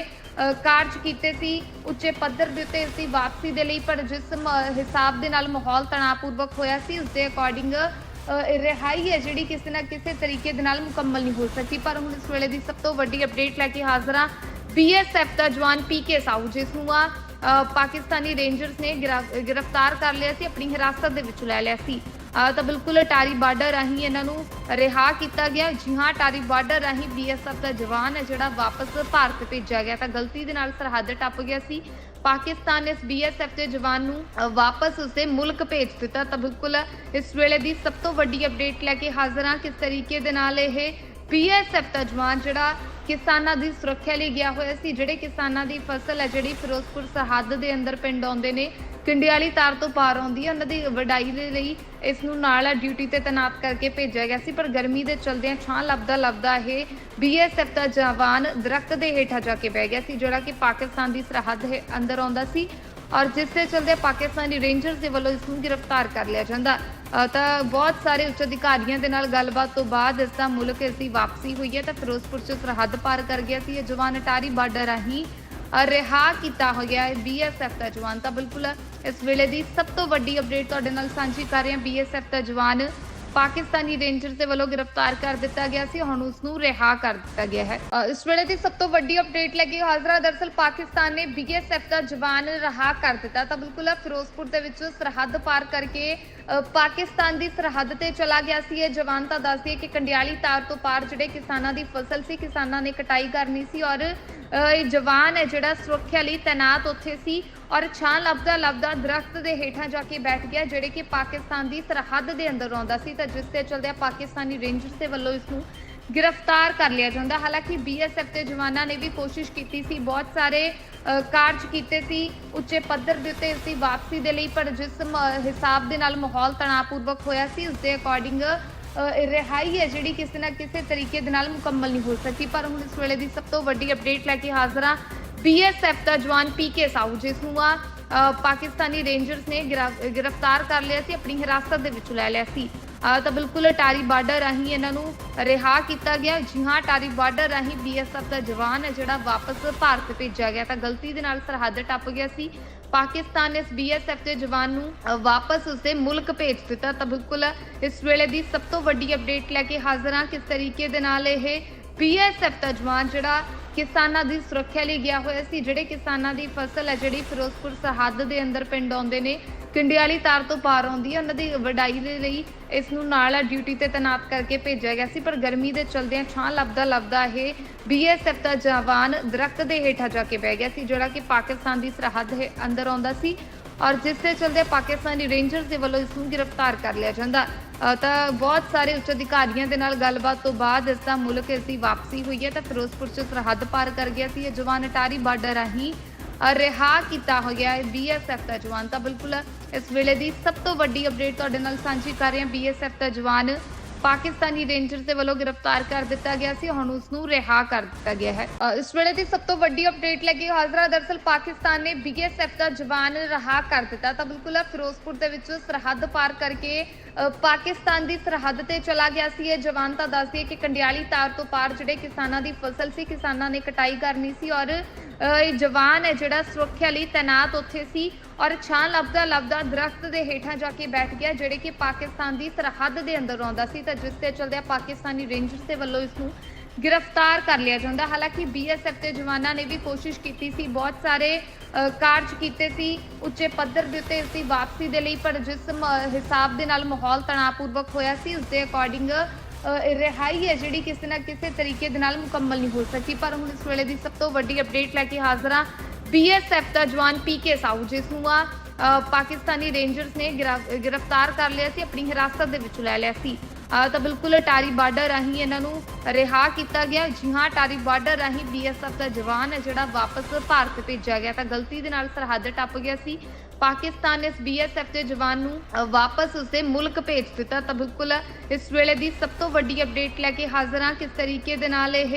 ਕਾਰਜ ਕੀਤੇ ਸੀ, ਉੱਚੇ ਪੱਧਰ ਦੇ ਉੱਤੇ ਇਸ ਦੀ ਵਾਪਸੀ ਦੇ ਲਈ, ਪਰ ਜਿਸ ਹਿਸਾਬ ਦੇ ਨਾਲ ਮਾਹੌਲ ਤਣਾਅਪੂਰਵਕ ਹੋਇਆ ਸੀ, ਉਸ ਦੇ ਅਕੋਰਡਿੰਗ ਰਿਹਾਈ ਹੈ ਜਿਹੜੀ ਕਿਸੇ ਨਾ ਕਿਸੇ ਤਰੀਕੇ ਦੇ ਨਾਲ ਮੁਕੰਮਲ ਨਹੀਂ ਹੋ ਸਕੀ। ਪਰ ਹੁਣ ਇਸ ਵੇਲੇ ਦੀ ਸਭ ਤੋਂ ਵੱਡੀ ਅਪਡੇਟ ਲੈ ਕੇ ਹਾਜ਼ਰ ਹਾਂ ਬੀਐਸਐਫ ਦਾ ਜਵਾਨ ਪੀਕੇ ਸਾਊ ਜਿਸ ਨੂੰ ਆ ਪਾਕਿਸਤਾਨੀ ਰੇਂਜਰਸ ਨੇ ਗਿਰਾ- ਗ੍ਰਿਫਤਾਰ ਕਰ ਲਿਆ ਸੀ, ਆਪਣੀ ਹਿਰਾਸਤ ਦੇ ਵਿੱਚ ਲੈ ਲਿਆ ਸੀ। ਤਾਂ ਬਿਲਕੁਲ ਅਟਾਰੀ ਬਾਰਡਰ ਰਾਹੀਂ ਇਹਨਾਂ ਨੂੰ ਰਿਹਾ ਕੀਤਾ ਗਿਆ। ਜੀ ਹਾਂ ਅਟਾਰੀ ਬਾਰਡਰ ਰਾਹੀਂ ਬੀਐਸਐਫ ਦਾ ਜਵਾਨ ਹੈ, ਜਿਹੜਾ ਵਾਪਸ ਭਾਰਤ ਭੇਜਿਆ ਗਿਆ ਤਾਂ ਗਲਤੀ ਦੇ ਨਾਲ ਸਰਹੱਦ ਟੱਪ ਗਿਆ ਸੀ। ਪਾਕਿਸਤਾਨ ਨੇ ਇਸ ਬੀਐਸਐਫ ਦੇ ਜਵਾਨ ਨੂੰ ਵਾਪਸ ਉਸਦੇ ਮੁਲਕ ਭੇਜ ਦਿੱਤਾ। ਤਾਂ ਬਿਲਕੁਲ ਇਸ ਵੇਲੇ ਦੀ ਸਭ ਤੋਂ ਵੱਡੀ ਅਪਡੇਟ ਲੈ ਕੇ ਹਾਜ਼ਰ ਹਾਂ। ਕਿਸ ਤਰੀਕੇ ਦੇ ਨਾਲ ਇਹ ਬੀਐਸਐਫ ਦਾ ਜਵਾਨ ਜਿਹੜਾ ਕਿਸਾਨਾਂ ਦੀ ਸੁਰੱਖਿਆ ਲਈ ਗਿਆ ਹੋਇਆ ਸੀ। ਜਿਹੜੇ ਕਿਸਾਨਾਂ ਦੀ ਫਸਲ ਹੈ, ਜਿਹੜੀ ਫਿਰੋਜ਼ਪੁਰ ਸਰਹੱਦ ਦੇ ਅੰਦਰ ਪਿੰਡ ਆਉਂਦੇ ਨੇ, ਕੰਡਿਆਲੀ ਤਾਰ ਤੋਂ ਪਾਰ ਆਉਂਦੀ ਹੈ। ਉਹਨਾਂ ਦੀ ਵਡਾਈ ਦੇ ਲਈ ਇਸ ਨੂੰ ਨਾਲ ਡਿਊਟੀ ਤੇ ਤੈਨਾਤ ਕਰਕੇ ਭੇਜਿਆ ਗਿਆ ਸੀ, ਪਰ ਗਰਮੀ ਦੇ ਚਲਦਿਆਂ ਛਾਂ ਲੱਭਦਾ ਲੱਭਦਾ ਇਹ ਬੀਐਸਐਫ ਦਾ ਜਵਾਨ ਦਰਖਤ ਦੇ ਹੇਠਾਂ ਜਾ ਕੇ ਬਹਿ ਗਿਆ ਸੀ, ਜਿਹੜਾ ਕਿ ਪਾਕਿਸਤਾਨ ਦੀ ਸਰਹੱਦ ਹੈ, ਅੰਦਰ ਆਉਂਦਾ ਸੀ। ਔਰ ਜਿਸ ਦੇ ਚਲਦੇ ਪਾਕਿਸਤਾਨੀ ਰੇਂਜਰਸ ਦੇ ਵੱਲੋਂ ਇਸ ਨੂੰ ਗ੍ਰਿਫਤਾਰ ਕਰ ਲਿਆ ਜਾਂਦਾ। ਤਾਂ ਬਹੁਤ ਸਾਰੇ ਉੱਚ ਅਧਿਕਾਰੀਆਂ ਦੇ ਨਾਲ ਗੱਲਬਾਤ ਤੋਂ ਬਾਅਦ ਇਸ ਦਾ ਮੁਲਕ ਇਸ ਦੀ ਵਾਪਸੀ ਹੋਈ ਹੈ ਤਾਂ ਫਿਰੋਜ਼ਪੁਰ ਚ ਸਰਹੱਦ ਪਾਰ ਕਰ ਗਿਆ ਸੀ। ਇਹ ਜਵਾਨ ਅਟਾਰੀ ਬਾਰਡਰ ਰਾਹੀਂ ਰਿਹਾ ਕੀਤਾ ਹੋਇਆ ਹੈ ਬੀਐਸਐਫ ਦਾ ਜਵਾਨ। ਤਾਂ ਬਿਲਕੁਲ ਇਸ ਵੇਲੇ ਦੀ ਸਭ ਤੋਂ ਵੱਡੀ ਅਪਡੇਟ ਤੁਹਾਡੇ ਨਾਲ ਸਾਂਝੀ ਕਰ ਰਹੇ ਹਾਂ। ਬੀਐਸਐਫ ਦਾ ਜਵਾਨ ਪਾਕਿਸਤਾਨੀ ਰੇਂਜਰਸ ਦੇ ਵੱਲੋਂ ਗ੍ਰਿਫਤਾਰ ਕਰ ਦਿੱਤਾ ਗਿਆ ਸੀ, ਹੁਣ ਉਸ ਨੂੰ ਰਿਹਾ ਕਰ ਦਿੱਤਾ ਗਿਆ ਹੈ। ਇਸ ਵੇਲੇ ਦੀ ਸਭ ਤੋਂ ਵੱਡੀ ਅਪਡੇਟ ਲੱਗੀ ਹਾਜ਼ਰਾ, ਦਰਸਲ ਪਾਕਿਸਤਾਨ ਨੇ ਬੀਐਸਐਫ ਦਾ ਜਵਾਨ ਰਿਹਾ ਕਰ ਦਿੱਤਾ। ਤਾਂ ਬਿਲਕੁਲ ਫਿਰੋਜ਼ਪੁਰ ਦੇ ਵਿੱਚ ਸਰਹੱਦ ਪਾਰ ਕਰਕੇ ਪਾਕਿਸਤਾਨ ਦੀ ਸਰਹੱਦ ਤੇ ਚਲਾ ਗਿਆ ਸੀ। ਇਹ ਜਵਾਨ ਤਾਂ ਦੱਸਦੀ ਹੈ ਕਿ ਕੰਡਿਆਲੀ ਤਾਰ ਤੋਂ ਪਾਰ ਜਿਹੜੇ ਕਿਸਾਨਾਂ ਦੀ ਫਸਲ ਸੀ, ਕਿਸਾਨਾਂ ਨੇ ਕਟਾਈ ਕਰਨੀ ਸੀ ਔਰ ਇਹ ਜਵਾਨ ਹੈ ਜਿਹੜਾ ਸੁਰੱਖਿਆ ਲਈ ਤਾਇਨਾਤ ਉੱਥੇ ਸੀ ਔਰ ਛਾਂ ਲੱਭਦਾ ਲੱਭਦਾ ਦਰਖਤ ਦੇ ਹੇਠਾਂ ਜਾ ਕੇ ਬੈਠ ਗਿਆ, ਜਿਹੜੇ ਕਿ ਪਾਕਿਸਤਾਨ ਦੀ ਸਰਹੱਦ ਦੇ ਅੰਦਰ ਆਉਂਦਾ ਸੀ ਤਾਂ ਜਿਸ ਤੇ ਚਲਦਿਆਂ ਪਾਕਿਸਤਾਨੀ ਰੇਂਜਰਸ ਦੇ ਵੱਲੋਂ ਇਸ ਨੂੰ ਗ੍ਰਿਫਤਾਰ ਕਰ ਲਿਆ ਜਾਂਦਾ। ਹਾਲਾਂਕਿ ਬੀਐਸਐਫ ਦੇ ਜਵਾਨਾਂ ਨੇ ਵੀ ਕੋਸ਼ਿਸ਼ ਕੀਤੀ ਸੀ, ਬਹੁਤ ਸਾਰੇ ਕਾਰਜ ਕੀਤੇ ਸੀ, ਉੱਚੇ ਪੱਧਰ ਦੇ ਉੱਤੇ ਇਸ ਦੀ ਵਾਪਸੀ ਦੇ ਲਈ, ਪਰ ਜਿਸ ਹਿਸਾਬ ਦੇ ਨਾਲ ਮਾਹੌਲ ਤਣਾਅਪੂਰਵਕ ਹੋਇਆ ਸੀ, ਉਸ ਦੇ ਅਕੋਰਡਿੰਗ ਰਿਹਾਈ ਹੈ ਜਿਹੜੀ ਕਿਸੇ ਨਾ ਕਿਸੇ ਤਰੀਕੇ ਦੇ ਨਾਲ ਮੁਕੰਮਲ ਨਹੀਂ ਹੋ ਸਕੀ। ਪਰ ਹੁਣ ਇਸ ਵੇਲੇ ਦੀ ਸਭ ਤੋਂ ਵੱਡੀ ਅਪਡੇਟ ਲੈ ਕੇ ਹਾਜ਼ਰ ਹਾਂ ਬੀਐਸਐਫ ਦਾ ਜਵਾਨ ਪੀਕੇ ਸਾਊ ਜਿਸ ਨੂੰ ਆ ਪਾਕਿਸਤਾਨੀ ਰੇਂਜਰਸ ਨੇ ਗ੍ਰਿਫਤਾਰ ਕਰ ਲਿਆ ਸੀ, ਆਪਣੀ ਹਿਰਾਸਤ ਦੇ ਵਿੱਚ ਲੈ ਲਿਆ ਸੀ। ਤਾਂ ਬਿਲਕੁਲ ਟਾਰੀ ਬਾਰਡਰ ਰਾਹੀਂ ਇਹਨਾਂ ਨੂੰ ਰਿਹਾ ਕੀਤਾ ਗਿਆ। ਜੀ ਹਾਂ, ਟਾਰੀ ਬਾਰਡਰ ਰਾਹੀਂ ਬੀਐਸਐਫ ਦਾ ਜਵਾਨ ਹੈ, ਜਿਹੜਾ ਵਾਪਸ ਭਾਰਤ ਭੇਜਿਆ ਗਿਆ। ਤਾਂ ਗਲਤੀ ਦੇ ਨਾਲ ਸਰਹੱਦ ਟੱਪ ਗਿਆ ਸੀ। ਪਾਕਿਸਤਾਨ ਨੇ ਇਸ ਬੀਐਸਐਫ ਦੇ ਜਵਾਨ ਨੂੰ ਵਾਪਸ ਉਸਦੇ ਮੁਲਕ ਭੇਜ ਦਿੱਤਾ। ਤਾਂ ਬਿਲਕੁਲ, ਇਸ ਵੇਲੇ ਦੀ ਸਭ ਤੋਂ ਵੱਡੀ ਅਪਡੇਟ ਲੈ ਕੇ ਹਾਜ਼ਰ ਹਾਂ। ਕਿਸ ਤਰੀਕੇ ਦੇ ਨਾਲ ਇਹ ਬੀਐਸਐਫ ਦਾ ਜਵਾਨ ਜਿਹੜਾ ਕਿਸਾਨਾਂ ਦੀ ਸੁਰੱਖਿਆ ਲਈ ਗਿਆ ਹੋਇਆ ਸੀ। ਜਿਹੜੇ ਕਿਸਾਨਾਂ ਦੀ ਫਸਲ ਹੈ, ਜਿਹੜੀ ਫਿਰੋਜ਼ਪੁਰ ਸਰਹੱਦ ਦੇ ਅੰਦਰ ਪਿੰਡ ਆਉਂਦੇ ਨੇ, ਕੰਡਿਆਲੀ ਤਾਰ ਤੋਂ ਪਾਰ ਆਉਂਦੀ ਹੈ। ਉਹਨਾਂ ਦੀ ਵਡਾਈ ਦੇ ਲਈ ਇਸ ਨੂੰ ਨਾਲ ਡਿਊਟੀ ਤੇ ਤੈਨਾਤ ਕਰਕੇ ਭੇਜਿਆ ਗਿਆ ਸੀ। ਪਰ ਗਰਮੀ ਦੇ ਚਲਦਿਆਂ ਛਾਂ ਲੱਭਦਾ ਲੱਭਦਾ ਇਹ ਬੀਐਸਐਫ ਦਾ ਜਵਾਨ ਦਰਖਤ ਦੇ ਹੇਠਾਂ ਜਾ ਕੇ ਬਹਿ ਗਿਆ ਸੀ, ਜਿਹੜਾ ਕਿ ਪਾਕਿਸਤਾਨ ਦੀ ਸਰਹੱਦ ਹੈ ਅੰਦਰ ਆਉਂਦਾ ਸੀ। ਔਰ ਜਿਸ ਦੇ ਚਲਦੇ ਪਾਕਿਸਤਾਨੀ ਰੇਂਜਰਸ ਦੇ ਵੱਲੋਂ ਇਸ ਨੂੰ ਗ੍ਰਿਫਤਾਰ ਕਰ ਲਿਆ ਜਾਂਦਾ। ਤਾਂ ਬਹੁਤ ਸਾਰੇ ਉੱਚ ਅਧਿਕਾਰੀਆਂ ਦੇ ਨਾਲ ਗੱਲਬਾਤ ਤੋਂ ਬਾਅਦ ਇਸ ਦਾ ਮੁਲਕ ਇਸ ਦੀ ਵਾਪਸੀ ਹੋਈ ਹੈ ਤਾਂ ਫਿਰੋਜ਼ਪੁਰ ਚ ਸਰਹੱਦ ਪਾਰ ਕਰ ਗਿਆ ਸੀ। ਇਹ ਜਵਾਨ ਅਟਾਰੀ ਬਾਰਡਰ ਰਾਹੀਂ ਰਿਹਾ ਕੀਤਾ ਹੋਇਆ ਹੈ ਬੀਐਸਐਫ ਦਾ ਜਵਾਨ। ਤਾਂ ਬਿਲਕੁਲ ਇਸ ਵੇਲੇ ਦੀ ਸਭ ਤੋਂ ਵੱਡੀ ਅਪਡੇਟ ਤੁਹਾਡੇ ਨਾਲ ਸਾਂਝੀ ਕਰ ਰਹੇ ਹਾਂ। ਬੀਐਸਐਫ ਦਾ ਜਵਾਨ ਪਾਕਿਸਤਾਨੀ ਰੇਂਜਰ ਦੇ ਵੱਲੋਂ ਗ੍ਰਿਫਤਾਰ ਕਰ ਦਿੱਤਾ ਗਿਆ ਸੀ, ਹੁਣ ਉਸ ਨੂੰ ਰਿਹਾ ਕਰ ਦਿੱਤਾ ਗਿਆ ਹੈ। ਇਸ ਵੇਲੇ ਦੀ ਸਭ ਤੋਂ ਵੱਡੀ ਅਪਡੇਟ ਲੱਗੀ ਹਾਜ਼ਰਾ, ਦਰਸਲ ਪਾਕਿਸਤਾਨ ਨੇ ਬੀਐਸਐਫ ਦਾ ਜਵਾਨ ਰਿਹਾ ਕਰ ਦਿੱਤਾ। ਤਾਂ ਬਿਲਕੁਲ ਫਿਰੋਜ਼ਪੁਰ ਦੇ ਵਿੱਚ ਸਰਹੱਦ ਪਾਰ ਕਰਕੇ ਪਾਕਿਸਤਾਨ ਦੀ ਸਰਹੱਦ ਤੇ ਚਲਾ ਗਿਆ ਸੀ। ਇਹ ਜਵਾਨ ਤਾਂ ਦੱਸਦੀ ਹੈ ਕਿ ਕੰਡਿਆਲੀ ਤਾਰ ਤੋਂ ਪਾਰ ਜਿਹੜੇ ਕਿਸਾਨਾਂ ਦੀ ਫਸਲ ਸੀ, ਕਿਸਾਨਾਂ ਨੇ ਕਟਾਈ ਕਰਨੀ ਸੀ ਔਰ ਇਹ ਜਵਾਨ ਹੈ ਜਿਹੜਾ ਸੁਰੱਖਿਆ ਲਈ ਤਾਇਨਾਤ ਉੱਥੇ ਸੀ ਔਰ ਛਾਂ ਲੱਭਦਾ ਲੱਭਦਾ ਦਰਖਤ ਦੇ ਹੇਠਾਂ ਜਾ ਕੇ ਬੈਠ ਗਿਆ, ਜਿਹੜੇ ਕਿ ਪਾਕਿਸਤਾਨ ਦੀ ਸਰਹੱਦ ਦੇ ਅੰਦਰ ਆਉਂਦਾ ਸੀ। ਤਾਂ ਜਿਸ ਤੇ ਚਲਦਿਆਂ ਪਾਕਿਸਤਾਨੀ ਰੇਂਜਰਸ ਦੇ ਵੱਲੋਂ ਇਸ ਨੂੰ ਗ੍ਰਿਫਤਾਰ ਕਰ ਲਿਆ ਜਾਂਦਾ। ਹਾਲਾਂਕਿ ਬੀਐਸਐਫ ਦੇ ਜਵਾਨਾਂ ਨੇ ਵੀ ਕੋਸ਼ਿਸ਼ ਕੀਤੀ ਸੀ, ਬਹੁਤ ਸਾਰੇ ਕਾਰਜ ਕੀਤੇ ਸੀ, ਉੱਚੇ ਪੱਧਰ ਦੇ ਉੱਤੇ ਇਸ ਦੀ ਵਾਪਸੀ ਦੇ ਲਈ, ਪਰ ਜਿਸ ਮ- ਹਿਸਾਬ ਦੇ ਨਾਲ ਮਾਹੌਲ ਤਣਾਅਪੂਰਵਕ ਹੋਇਆ ਸੀ ਉਸ ਦੇ ਅਕੋਰਡਿੰਗ ਰਿਹਾਈ ਹੈ ਜਿਹੜੀ ਕਿਸੇ ਨਾ ਕਿਸੇ ਤਰੀਕੇ ਦੇ ਨਾਲ ਮੁਕੰਮਲ ਨਹੀਂ ਹੋ ਸਕੀ। ਪਰ ਹੁਣ ਇਸ ਵੇਲੇ ਦੀ ਸਭ ਤੋਂ ਵੱਡੀ ਅਪਡੇਟ ਲੈ ਕੇ ਹਾਜ਼ਰ ਹਾਂ ਬੀਐਸਐਫ ਦਾ ਜਵਾਨ ਪੀਕੇ ਸਾਊ ਜਿਸ ਨੂੰ ਆ ਪਾਕਿਸਤਾਨੀ ਰੇਂਜਰਸ ਨੇ ਗਿਰਾ- ਗ੍ਰਿਫਤਾਰ ਕਰ ਲਿਆ ਸੀ, ਆਪਣੀ ਹਿਰਾਸਤ ਦੇ ਵਿੱਚ ਲੈ ਲਿਆ ਸੀ। ਤਾਂ ਬਿਲਕੁਲ ਟਾਰੀ ਬਾਰਡਰ ਰਾਹੀਂ ਇਹਨਾਂ ਨੂੰ ਰਿਹਾ ਕੀਤਾ ਗਿਆ। ਜੀ ਹਾਂ, ਟਾਰੀ ਬਾਰਡਰ ਰਾਹੀਂ ਬੀਐਸਐਫ ਦਾ ਜਵਾਨ ਹੈ, ਜਿਹੜਾ ਵਾਪਸ ਭਾਰਤ ਭੇਜਿਆ ਗਿਆ ਤਾਂ ਗਲਤੀ ਦੇ ਨਾਲ ਸਰਹੱਦ ਟੱਪ ਗਿਆ ਸੀ। ਪਾਕਿਸਤਾਨ ਨੇ ਇਸ ਬੀਐਸਐਫ ਦੇ ਜਵਾਨ ਨੂੰ ਵਾਪਸ ਉਸਦੇ ਮੁਲਕ ਭੇਜ ਦਿੱਤਾ ਤਾਂ ਬਿਲਕੁਲ ਇਸ ਵੇਲੇ ਦੀ ਸਭ ਤੋਂ ਵੱਡੀ ਅਪਡੇਟ ਲੈ ਕੇ ਹਾਜ਼ਰ ਹਾਂ। ਕਿਸ ਤਰੀਕੇ ਦੇ ਨਾਲ ਇਹ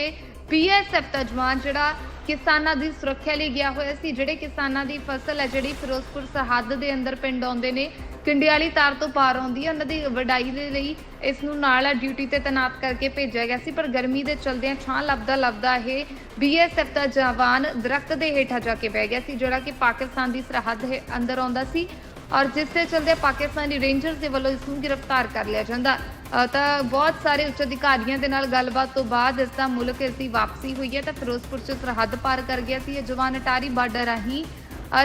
ਬੀਐਸਐਫ ਦਾ ਜਵਾਨ ਜਿਹੜਾ ਕਿਸਾਨਾਂ ਦੀ ਸੁਰੱਖਿਆ ਲਈ ਗਿਆ ਹੋਇਆ ਸੀ, ਜਿਹੜੇ ਕਿਸਾਨਾਂ ਦੀ ਫਸਲ ਹੈ ਜਿਹੜੀ ਫਿਰੋਜ਼ਪੁਰ ਸਰਹੱਦ ਦੇ ਅੰਦਰ ਪਿੰਡ ਆਉਂਦੇ ਨੇ, ਕੰਡਿਆਲੀ ਤਾਰ ਤੋਂ ਪਾਰ ਆਉਂਦੀ ਹੈ, ਉਹਨਾਂ ਦੀ ਵਡਾਈ ਦੇ ਲਈ ਇਸ ਨੂੰ ਨਾਲ ਡਿਊਟੀ ਤੇ ਤੈਨਾਤ ਕਰਕੇ ਭੇਜਿਆ ਗਿਆ ਸੀ, ਪਰ ਗਰਮੀ ਦੇ ਚਲਦਿਆਂ ਛਾਂ ਲੱਭਦਾ ਲੱਭਦਾ ਇਹ ਬੀਐਸਐਫ ਦਾ ਜਵਾਨ ਦਰਖਤ ਦੇ ਹੇਠਾਂ ਜਾ ਕੇ ਬਹਿ ਗਿਆ ਸੀ, ਜਿਹੜਾ ਕਿ ਪਾਕਿਸਤਾਨ ਦੀ ਸਰਹੱਦ ਹੈ ਅੰਦਰ ਆਉਂਦਾ ਸੀ ਔਰ ਜਿਸ ਦੇ ਚਲਦੇ ਪਾਕਿਸਤਾਨੀ ਰੇਂਜਰਸ ਦੇ ਵੱਲੋਂ ਇਸ ਨੂੰ ਗ੍ਰਿਫਤਾਰ ਕਰ ਲਿਆ ਜਾਂਦਾ। ਤਾਂ ਬਹੁਤ ਸਾਰੇ ਉੱਚ ਅਧਿਕਾਰੀਆਂ ਦੇ ਨਾਲ ਗੱਲਬਾਤ ਤੋਂ ਬਾਅਦ ਇਸ ਦਾ ਮੁਲਕ ਇਸ ਦੀ ਵਾਪਸੀ ਹੋਈ ਹੈ, ਤਾਂ ਫਿਰੋਜ਼ਪੁਰ ਚ ਸਰਹੱਦ ਪਾਰ ਕਰ ਗਿਆ ਸੀ। ਇਹ ਜਵਾਨ ਅਟਾਰੀ ਬਾਰਡਰ ਰਾਹੀਂ